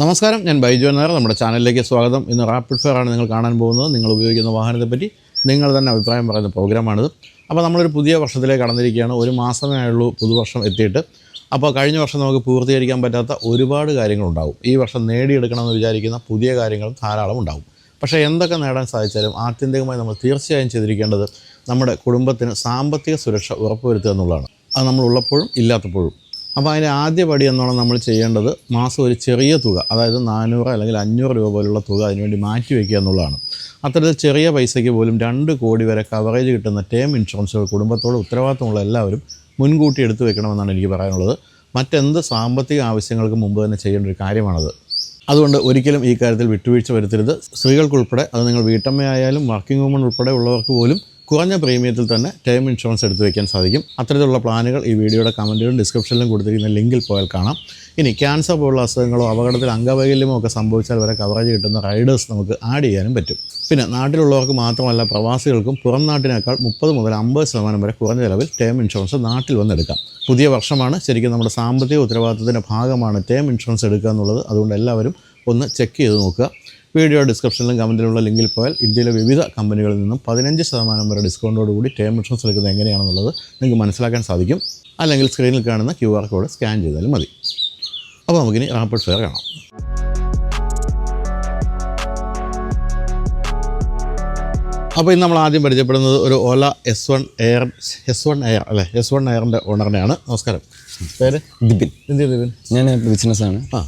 നമസ്കാരം ഞാൻ ബൈജു നായർ നമ്മുടെ ചാനലിലേക്ക് സ്വാഗതം. ഇന്ന് റാപ്പിഡ് ഫയർ ആണ് നിങ്ങൾ കാണാൻ പോകുന്നത്. നിങ്ങൾ ഉപയോഗിക്കുന്ന വാഹനത്തെ പറ്റി നിങ്ങൾ തന്നെ അഭിപ്രായം പറയുന്ന പ്രോഗ്രാമാണിത് അപ്പോൾ നമ്മളൊരു പുതിയ വർഷത്തിലേക്ക് കടന്നിരിക്കുകയാണ്. ഒരു മാസമേ ആയുള്ളൂ പുതുവർഷം എത്തിയിട്ട്. അപ്പോൾ കഴിഞ്ഞ വർഷം നമുക്ക് പൂർത്തീകരിക്കാൻ പറ്റാത്ത ഒരുപാട് കാര്യങ്ങളുണ്ടാവും ഈ വർഷം നേടിയെടുക്കണമെന്ന് വിചാരിക്കുന്ന പുതിയ കാര്യങ്ങൾ ധാരാളം ഉണ്ടാവും. പക്ഷേ എന്തൊക്കെ നേടാൻ സാധിച്ചാലും ആത്യന്തികമായി നമ്മൾ തീർച്ചയായും ചെയ്തിരിക്കേണ്ടത് നമ്മുടെ കുടുംബത്തിന് സാമ്പത്തിക സുരക്ഷ ഉറപ്പുവരുത്തുക എന്നുള്ളതാണ്. അത് നമ്മൾ ഉള്ളപ്പോഴും ഇല്ലാത്തപ്പോഴും. അപ്പോൾ അതിന്റെ ആദ്യ പടി എന്നോണം നമ്മൾ ചെയ്യേണ്ടത്. മാസം ഒരു ചെറിയ തുക അതായത് നാനൂറ് അല്ലെങ്കിൽ അഞ്ഞൂറ് രൂപ പോലുള്ള തുക അതിനുവേണ്ടി മാറ്റി വയ്ക്കുക എന്നുള്ളതാണ്. അത്തരത്തിൽ ചെറിയ പൈസയ്ക്ക് പോലും രണ്ട് കോടി വരെ കവറേജ് കിട്ടുന്ന ടേം ഇൻഷുറൻസുകൾ കുടുംബത്തോട് ഉത്തരവാദിത്തമുള്ള എല്ലാവരും മുൻകൂട്ടി എടുത്തു വെക്കണമെന്നാണ് എനിക്ക് പറയാനുള്ളത്. മറ്റെന്ത് സാമ്പത്തിക ആവശ്യങ്ങൾക്ക് മുമ്പ് തന്നെ ചെയ്യേണ്ട ഒരു കാര്യമാണത്. അതുകൊണ്ട് ഒരിക്കലും ഈ കാര്യത്തിൽ വിട്ടുവീഴ്ച വരുത്തരുത്. സ്ത്രീകൾക്കുൾപ്പെടെ അത് നിങ്ങൾ വീട്ടമ്മയായാലും വർക്കിംഗ് വുമൺ ഉൾപ്പെടെ ഉള്ളവർക്ക് പോലും കുറഞ്ഞ പ്രീമിയത്തിൽ തന്നെ ടേം ഇൻഷുറൻസ് എടുത്തു വയ്ക്കാൻ സാധിക്കും. അത്തരത്തിലുള്ള പ്ലാനുകൾ ഈ വീഡിയോയുടെ കമന്റിലും ഡിസ്ക്രിപ്ഷനിലും കൊടുത്തിരിക്കുന്ന ലിങ്കിൽ പോയാൽ കാണാം. ഇനി ക്യാൻസർ പോലുള്ള അസുഖങ്ങളോ അപകടത്തിൽ അംഗവൈകല്യമോ ഒക്കെ സംഭവിച്ചാൽ വരെ കവറേജ് കിട്ടുന്ന റൈഡേഴ്സ് നമുക്ക് ആഡ് ചെയ്യാനും പറ്റും. പിന്നെ നാട്ടിലുള്ളവർക്ക് മാത്രമല്ല പ്രവാസികൾക്കും പുറം നാട്ടിനേക്കാൾ മുപ്പത് മുതൽ അമ്പത് ശതമാനം വരെ കുറഞ്ഞ ചിലവിൽ ടേം ഇൻഷുറൻസ് നാട്ടിൽ വന്നെടുക്കാം പുതിയ വർഷമാണ് ശരിക്കും നമ്മുടെ സാമ്പത്തിക ഉത്തരവാദിത്തത്തിന്റെ ഭാഗമാണ് ടേം ഇൻഷുറൻസ് എടുക്കുക എന്നുള്ളത്. അതുകൊണ്ട് എല്ലാവരും ഒന്ന് ചെക്ക് ചെയ്ത് നോക്കുക. വീഡിയോ ഡിസ്ക്രിപ്ഷനിലും കമന്റിലുള്ള ലിങ്കിൽ പോയാൽ ഇന്ത്യയിലെ വിവിധ കമ്പനികളിൽ നിന്നും പതിനഞ്ച് ശതമാനം വരെ ഡിസ്കൗണ്ടോടുകൂടി ടേം ഇൻഷുറൻസ് എടുക്കുന്നത് എങ്ങനെയാണെന്നുള്ളത് നിങ്ങൾക്ക് മനസ്സിലാക്കാൻ സാധിക്കും. അല്ലെങ്കിൽ സ്ക്രീനിൽ കാണുന്ന ക്യു ആർ കോഡ് സ്കാൻ ചെയ്താലും മതി. അപ്പോൾ നമുക്കിനി റാപ്പിഡ് ഫെയർ കാണാം. അപ്പോൾ ഇന്ന് നമ്മൾ ആദ്യം പരിചയപ്പെടുന്നത് ഒരു Ola S one air S one air അല്ലേ? എസ് വൺ എയറിന്റെ ഓണറിനെയാണ് നമസ്കാരം. പേര്? ദിപിൻ. എന്ത് ദിപിൻ? ഞാൻ ബിസിനസ്സാണ്. ആ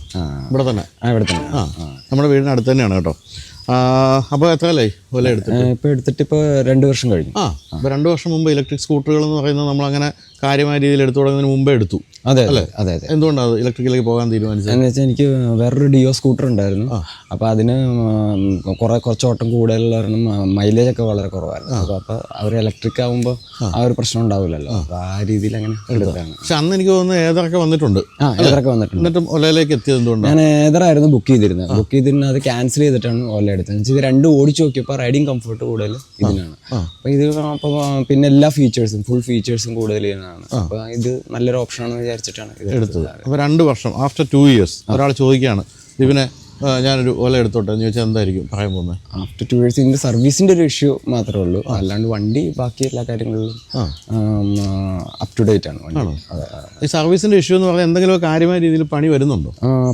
ഇവിടെ തന്നെ. ആ ഇവിടെ തന്നെ. ആ നമ്മുടെ വീടിന് അടുത്ത് തന്നെയാണ് കേട്ടോ. അപ്പോൾ എത്ര അല്ലേ ഓല എടുത്ത് ഇപ്പോൾ എടുത്തിട്ട് ഇപ്പോൾ രണ്ട് വർഷം കഴിഞ്ഞു. ആ അപ്പോൾ രണ്ട് വർഷം മുമ്പ് ഇലക്ട്രിക് സ്കൂട്ടറുകൾ എന്ന് പറയുന്നത് നമ്മളങ്ങനെ കാര്യമായ രീതിയിൽ എടുത്തു തുടങ്ങുന്നതിന് മുമ്പേ എടുത്തു. അതെ അതെ അതെ അതെ. എന്തുകൊണ്ടാണ് ഇലക്ട്രിക്കിലേക്ക് പോകാൻ തീരുമാനിച്ചത്? എന്ന് വെച്ചാൽ എനിക്ക് വേറൊരു ഡിയോ സ്കൂട്ടർ ഉണ്ടായിരുന്നു. അപ്പോൾ അതിന് കുറേ കുറച്ച് ഓട്ടം കൂടുതലുള്ള കാരണം മൈലേജ് ഒക്കെ വളരെ കുറവായിരുന്നു. അപ്പോൾ അപ്പോൾ അവർ ഇലക്ട്രിക് ആകുമ്പോൾ ആ. ഒരു പ്രശ്നം ഉണ്ടാവില്ലല്ലോ. അപ്പോൾ ആ രീതിയിൽ അങ്ങനെ എടുത്തതാണ് പക്ഷെ അന്ന് എനിക്ക് തോന്നുന്നു ഏതൊക്കെ വന്നിട്ടുണ്ട്. ആ ഏതൊക്കെ വന്നിട്ടുണ്ട്. എന്നിട്ടും ഒലയിലേക്ക് എത്തിയത് എന്തുകൊണ്ടാണ്? ഞാൻ ഏതറായിരുന്നു ബുക്ക് ചെയ്തിരുന്നത്. ബുക്ക് ചെയ്തിരുന്നത് അത് ക്യാൻസൽ ചെയ്തിട്ടാണ് ഓല എടുത്തത്. എന്ന് വെച്ചാൽ ഇത് രണ്ടും ഓടിച്ചു നോക്കിയപ്പോൾ റൈഡിങ് കംഫർട്ട് കൂടുതൽ ഇതിനാണ്. അപ്പോൾ ഇത് അപ്പോൾ പിന്നെ എല്ലാ ഫീച്ചേഴ്സും ഫുൾ ഫീച്ചേഴ്സും കൂടുതൽ ഇതിനാണ്. അപ്പോൾ ഇത് നല്ലൊരു ഓപ്ഷൻ ആണെന്ന് വിചാരിച്ചിട്ടാണ് ഇത് എടുത്തത്. അപ്പോൾ രണ്ട് വർഷം ആഫ്റ്റർ ടു ഇയേഴ്സ് ഒരാൾ ചോദിക്കുകയാണ് ഇതിനെ ആ, ഞാനൊരു ഓല എടുത്തോട്ടെ. എന്ന് ചോദിച്ചാൽ എന്തായിരിക്കും? പറയാൻ പോകുന്നത് ആഫ്റ്റർ ടു ഇയേഴ്സ് ഇതിന്റെ സർവീസിന്റെ ഒരു ഇഷ്യൂ മാത്രമേ ഉള്ളൂ. അല്ലാണ്ട് വണ്ടി ബാക്കി എല്ലാ കാര്യങ്ങളിലും അപ് ടു ഡേറ്റ് ആണ്. ഈ സർവീസിന്റെ ഇഷ്യൂ എന്ന് പറഞ്ഞാൽ എന്തെങ്കിലും കാര്യമായ രീതിയിൽ പണി വരുന്നുണ്ടോ?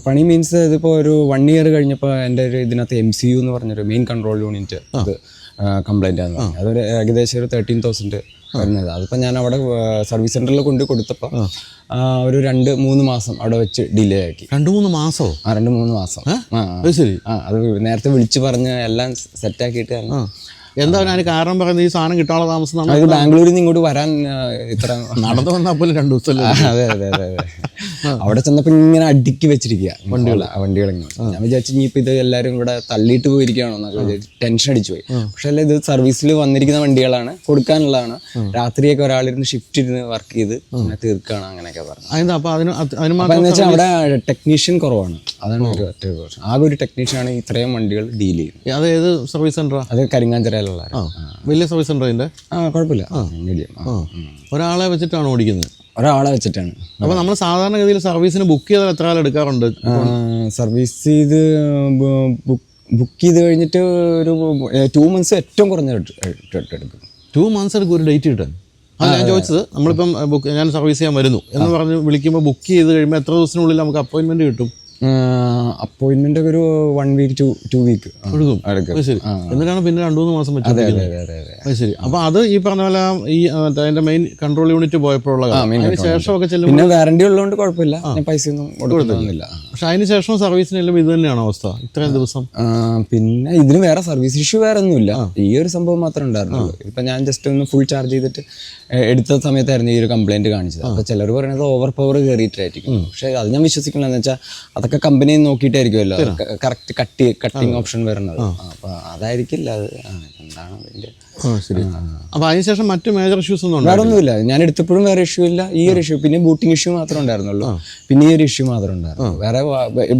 പണി മീൻസ് ഇതിപ്പോൾ ഒരു വൺ ഇയർ കഴിഞ്ഞപ്പോൾ എന്റെ ഒരു ഇതിനകത്ത് എം സി യു എന്ന് പറഞ്ഞൊരു മെയിൻ കൺട്രോൾ യൂണിറ്റ് അത് കംപ്ലൈന്റ് ആണ് അതൊരു ഏകദേശം ഒരു തേർട്ടീൻ തൗസൻഡ് വരുന്നത്. അതിപ്പോൾ ഞാൻ അവിടെ സർവീസ് സെന്ററിൽ കൊണ്ട് കൊടുത്തപ്പോൾ ഒരു രണ്ട് മൂന്ന് മാസം അവിടെ വെച്ച് ഡിലേ ആക്കി. രണ്ട് മൂന്ന് മാസോ? ആ രണ്ട് മൂന്ന് മാസം. ശരി. ആ അത് നേരത്തെ വിളിച്ച് പറഞ്ഞ് എല്ലാം സെറ്റാക്കിയിട്ട് എന്താ ഞാൻ കാരണം പറയുന്നത്? ഈ സാധനം കിട്ടാനുള്ള താമസം ബാംഗ്ലൂരിൽ നിന്ന് ഇങ്ങോട്ട് വരാൻ ഇത്ര നടന്നു വന്നാൽ പോലും രണ്ട് ദിവസമല്ലേ? അതെ അതെ അതെ അതെ. അവിടെ ചെന്നപ്പോ ഇങ്ങനെ അടുക്കി വെച്ചിരിക്കുക വണ്ടികൾ വണ്ടികൾ ഞാൻ വിചാരിച്ചു ഇനി ഇപ്പൊ ഇത് എല്ലാരും കൂടെ തള്ളിയിട്ട് പോയിരിക്കുകയാണോ എന്നൊക്കെ വിചാരിച്ചു ടെൻഷൻ അടിച്ചു പോയി പക്ഷെ അല്ല ഇത് സർവീസിൽ വന്നിരിക്കുന്ന വണ്ടികളാണ്. കൊടുക്കാനുള്ളതാണ്. രാത്രിയൊക്കെ ഒരാളിരുന്ന് ഷിഫ്റ്റ് ഇരുന്ന് വർക്ക് ചെയ്ത് അങ്ങനെ തീർക്കുകയാണ് അങ്ങനെയൊക്കെ പറഞ്ഞു അവിടെ ടെക്നീഷ്യൻ കുറവാണ്. അതാണ് ഒരു ഒറ്റ ഒരു പ്രശ്നം ആകെ ഒരു ടെക്നീഷ്യനാണ് ഇത്രയും വണ്ടികൾ ഡീൽ ചെയ്യുന്നത്. അത് ഏത് സർവീസ് സെന്റർ അത് കരിങ്ങാഞ്ചിറയിലുള്ള വലിയ സർവീസ് സെന്റർ അതിന്റെ ആ കുഴപ്പമില്ല. ഒരാളെ വെച്ചിട്ടാണ് ഓടിക്കുന്നത്? ഒരാളെ വെച്ചിട്ടാണ്. അപ്പൊ നമ്മൾ സാധാരണഗതിയിൽ സർവീസിന് ബുക്ക് ചെയ്താൽ എത്ര കാലം എടുക്കാറുണ്ട്? സർവീസ് ചെയ്ത് ബുക്ക് ചെയ്ത് കഴിഞ്ഞിട്ട് ഒരു ടു മന്ത്സ് ഏറ്റവും കുറഞ്ഞ എടുക്കും. ടു മന്ത്സ് എടുക്കും ഒരു ഡേറ്റ് കിട്ടാൻ. അത് ഞാൻ ചോദിച്ചത്. നമ്മളിപ്പം ബുക്ക് ഞാൻ സർവീസ് ചെയ്യാൻ വരുന്നു. എന്ന് പറഞ്ഞ് വിളിക്കുമ്പോൾ ബുക്ക് ചെയ്ത് കഴിയുമ്പോൾ എത്ര ദിവസത്തിനുള്ളിൽ നമുക്ക് അപ്പോയിൻമെന്റ് കിട്ടും? അപ്പോയിന്റ്മെന്റ് ഒക്കെ ഒരു one week two two week എടുക്കും. ശരി. എന്നിട്ടാണ് പിന്നെ രണ്ടു മൂന്ന് മാസം അതെ അതെ അതെ അതെ ശരി. അപ്പൊ അത് ഈ പറഞ്ഞ പോലെ ഈ അതിന്റെ മെയിൻ കൺട്രോൾ യൂണിറ്റ് പോയപ്പോഴുള്ള ശേഷമൊക്കെ ചെല്ലുമ്പോൾ പിന്നെ വാറണ്ടി ഉള്ളതുകൊണ്ട് കുഴപ്പമില്ല. പൈസ ഒന്നും കൊടുക്കുന്നില്ല പക്ഷെ അതിന് ശേഷം സർവീസിന് ചെല്ലുമ്പോൾ ഇത് തന്നെയാണ് അവസ്ഥ? ഇത്രയും ദിവസം? പിന്നെ ഇതിന് വേറെ സർവീസ് ഇഷ്യൂ വേറെ ഒന്നുമില്ല ഈ ഒരു സംഭവം മാത്രമേ ഉണ്ടായിരുന്നുള്ളൂ. ഇപ്പൊ ഞാൻ ജസ്റ്റ് ഒന്ന് ഫുൾ ചാർജ് ചെയ്തിട്ട് എടുത്ത സമയത്തായിരുന്നു ഈ ഒരു കംപ്ലൈന്റ് കാണിച്ചത്. അപ്പൊ ചിലർ പറയുന്നത് ഓവർ പവർ കയറിയിട്ടായിരിക്കും പക്ഷെ അത് ഞാൻ വിശ്വസിക്കണമെന്ന് വെച്ചാൽ അതൊക്കെ കമ്പനി നോക്കിയിട്ടായിരിക്കുമല്ലോ. കറക്റ്റ് കട്ടി കട്ടിങ് ഓപ്ഷൻ വരുന്നത്. അപ്പൊ അതായിരിക്കില്ല അത്. എന്താണ് അതിന്റെ ശരി. അപ്പോൾ അതിനുശേഷം മറ്റു മേജർ ഇഷ്യൂസ് ഒന്നും വേറെ ഒന്നുമില്ല. ഞാൻ എടുത്തപ്പോഴും വേറെ ഇഷ്യൂ ഇല്ല. ഈ ഒരു ഇഷ്യൂ പിന്നെ ബൂട്ടിംഗ് ഇഷ്യൂ മാത്രമേ ഉണ്ടായിരുന്നുള്ളൂ. പിന്നെ ഈ ഒരു ഇഷ്യൂ മാത്രമേ ഉണ്ടായിരുന്നു വേറെ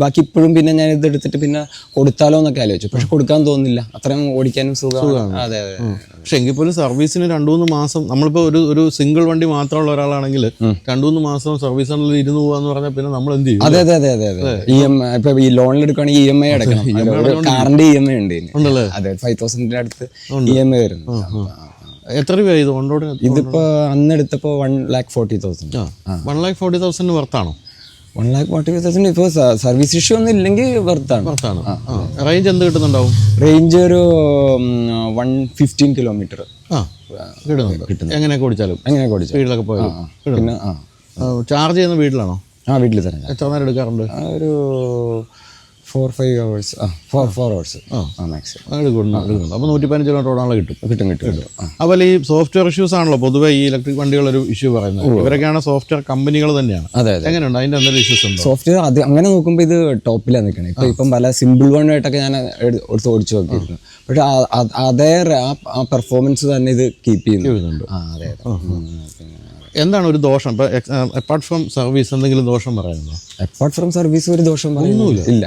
ബാക്കി ഇപ്പോഴും പിന്നെ ഞാൻ ഇത് എടുത്തിട്ട് പിന്നെ കൊടുത്താലോ എന്നൊക്കെ ആലോചിച്ചു. പക്ഷെ കൊടുക്കാൻ തോന്നുന്നില്ല. അത്രയും ഓടിക്കാനും സുഖമാണ്. അതെ അതെ പക്ഷെ എങ്കിൽ പോലും സർവീസിന് രണ്ടു മൂന്ന് മാസം നമ്മളിപ്പോ ഒരു ഒരു സിംഗിൾ വണ്ടി മാത്രമുള്ള ഒരാളാണെങ്കിൽ രണ്ടു മൂന്ന് മാസം സർവീസ് സെന്ററിൽ ഇരുന്ന് പോവാന്ന് പറഞ്ഞാൽ പിന്നെ നമ്മൾ എന്ത് ചെയ്യും? അതെ അതെ അതെ അതെ അതെ. ഇ എം ഇപ്പൊ ഈ ലോണിൽ എടുക്കുകയാണെങ്കിൽ ഇ എം ഐ അടക്കണം ഒരു കാറിന്റെ ഇ എം ഐ ഉണ്ട്. ഉണ്ടല്ലേ? അതെ ഫൈവ് തൗസൻഡിന്റെ അടുത്ത് ഇ എം ഐ വരുന്നു. എത്ര രൂപയായി ഇത് ഓൺ റോഡ് ഇതിപ്പോ അന്ന് എടുത്തപ്പോ one lakh forty thousand one lakh forty thousand വർത്താണോ one lakh forty five thousand ഇപ്പോൾ സർവീസ് ഇഷ്യൂ ഒന്നും ഇല്ലെങ്കിൽ വർത്താണ് വർത്താണ് റേഞ്ച് എന്ത് കിട്ടുന്നുണ്ടാവും? റേഞ്ച് ഒരു വൺ ഫിഫ്റ്റീൻ കിലോമീറ്റർ ആ കിട്ടുന്നുണ്ട്. എങ്ങനെയൊക്കെ ഓടിച്ചാലും എങ്ങനെ വീട്ടിലൊക്കെ പോയാലും പിന്നെ ആ. ചാർജ് ചെയ്യുന്ന വീട്ടിലാണോ? ആ വീട്ടിൽ തന്നെ. എത്ര നേരം എടുക്കാറുണ്ട്? ഒരു ഫോർ ഫൈവ് അവേഴ്സ് ആ ഫോർ ഫോർ അവേഴ്സ് ആ. മാക്സിമം ആ, എടുക്കുന്നു എടുക്കുന്നു അപ്പോൾ നൂറ്റി പതിനഞ്ച് കിലോമീറ്റർ ഓടാനുള്ള കിട്ടും. കിട്ടും കിട്ടും കിട്ടും. അപ്പോൾ അതുപോലെ ഈ സോഫ്റ്റ്വെയർ ഇഷ്യൂസ് ആണല്ലോ പൊതുവെ ഈ ഇലക്ട്രിക് വണ്ടികളൊരു ഇഷ്യൂ പറയുന്നത്. ഇവരൊക്കെയാണ് സോഫ്റ്റ്വെയർ കമ്പനികൾ തന്നെയാണ്. അതെ അതെ. എങ്ങനെയുണ്ട്? അതിന്റെ എന്തെങ്കിലും ഇഷ്യൂസ് ഉണ്ട്? സോഫ്റ്റ്വെയർ അത് അങ്ങനെ നോക്കുമ്പോൾ ഇത് ടോപ്പിലാണ് നിൽക്കണേ ഇപ്പം ഇപ്പം പല സിമ്പിൾ വൺ ആയിട്ടൊക്കെ ഞാൻ എടുത്ത് ഓടിച്ചു നോക്കിയിരുന്നു പക്ഷെ അതേ ആ- പെർഫോമൻസ് തന്നെ ഇത് കീപ്പ് ചെയ്യുന്നുണ്ട്. ആ അതെ അതെ. എന്താണ് ഒരു ദോഷം? ഇപ്പൊ അപ്പാർട്ട് ഫ്രം സർവീസ് എന്തെങ്കിലും ദോഷം പറയുന്നുണ്ടോ അപ്പാർട്ട് ഫ്രം സർവീസ് ഒരു ദോഷം പറയുന്നില്ല. ഇല്ല.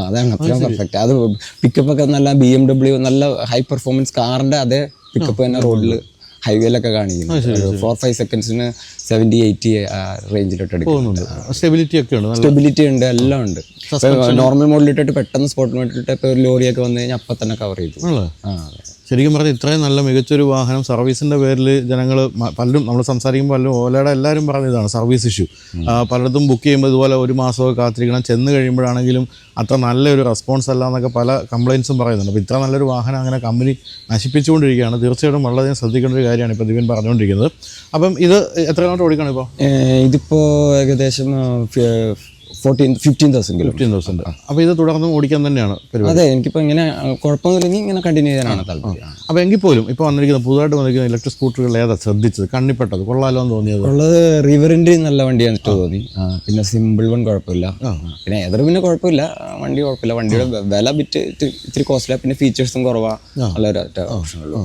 അതാണ് അത്രയും പെർഫെക്റ്റ് അത് പിക്കപ്പ് ഒക്കെ നല്ല ബി എം ഡബ്ല്യു നല്ല ഹൈ പെർഫോമൻസ് കാറിന്റെ അതേ പിക്കപ്പ് തന്നെ റോഡിൽ ഹൈവേയിലൊക്കെ കാണിക്കുന്നു. ഫോർ ഫൈവ് സെക്കൻഡ്സിന് സെവന്റി എയ്റ്റി റേഞ്ചിലോട്ട് എടുക്കുന്നുണ്ട് സ്റ്റെബിലിറ്റി ഒക്കെ ഉണ്ട്. സ്റ്റെബിലിറ്റി ഉണ്ട് എല്ലാം ഉണ്ട്. നോർമൽ മോഡിലിട്ടിട്ട് പെട്ടെന്ന് സ്പോട്ട് മോഡിലിട്ട് ഇപ്പോൾ ഒരു ലോറിയൊക്കെ വന്നു കഴിഞ്ഞാൽ അപ്പം തന്നെ കവർ ചെയ്തു ആ അതെ. ശരിക്കും പറഞ്ഞാൽ ഇത്രയും നല്ല മികച്ചൊരു വാഹനം സർവീസിന്റെ പേരിൽ ജനങ്ങൾ പലരും നമ്മൾ സംസാരിക്കുമ്പോൾ പലരും ഓലയുടെ എല്ലാവരും പറഞ്ഞ ഇതാണ് സർവീസ് ഇഷ്യൂ. പലയിടത്തും ബുക്ക് ചെയ്യുമ്പോൾ ഇതുപോലെ ഒരു മാസമൊക്കെ കാത്തിരിക്കണം. ചെന്ന് കഴിയുമ്പോഴാണെങ്കിലും അത്ര നല്ലൊരു റെസ്പോൺസ് അല്ല എന്നൊക്കെ പല കംപ്ലയിൻസും പറയുന്നുണ്ട്. അപ്പോൾ ഇത്ര നല്ലൊരു വാഹനം അങ്ങനെ കമ്പനി നശിപ്പിച്ചുകൊണ്ടിരിക്കുകയാണ്. തീർച്ചയായിട്ടും വളരെയധികം ശ്രദ്ധിക്കേണ്ട ഒരു കാര്യമാണ് ഇപ്പോൾ ദിവൻ പറഞ്ഞുകൊണ്ടിരിക്കുന്നത്. അപ്പം ഇത് എത്ര കിലോമീറ്റർ ഓടിക്കണം ഇപ്പോൾ ഇതിപ്പോൾ ഇതിപ്പോ ഏകദേശം fourteen fifteen thousand kilo fifteen thousand അപ്പോൾ ഇത് തുടർന്നും ഓടിക്കാൻ തന്നെയാണ് പരിപാടി. അതെ എനിക്കിപ്പോ ഇങ്ങനെ കുഴപ്പമൊന്നുമില്ലെങ്കിൽ ഇങ്ങനെ കണ്ടിന്യൂ ചെയ്യാനാണ് താല്പര്യം. അപ്പോൾ എങ്കിൽ പോലും ഇപ്പോൾ വന്നിരിക്കുന്ന പുതുതായിട്ട് വന്നിരിക്കുന്ന ഇലക്ട്രിക് സ്കൂട്ടറുകൾ ഏതാ ശ്രദ്ധിച്ചത്? കണ്ണിപ്പെട്ടത് കൊള്ളാലോ എന്ന് തോന്നിയത്? ഉള്ളത് റിവറിന്റെ നല്ല വണ്ടിയാണ് ഇഷ്ടം തോന്നി. പിന്നെ സിമ്പിൾ വൺ കുഴപ്പമില്ല. പിന്നെ ഏതൊരു പിന്നെ കുഴപ്പമില്ല. വണ്ടി കുഴപ്പമില്ല. വണ്ടിയുടെ വില ബിറ്റ് ഇത്തിരി- കോസ്റ്റ്ലി കോസ്റ്റ്ലിയാണ് പിന്നെ ഫീച്ചേഴ്സും കുറവാ. നല്ലൊരു ഓപ്ഷനുള്ളൂ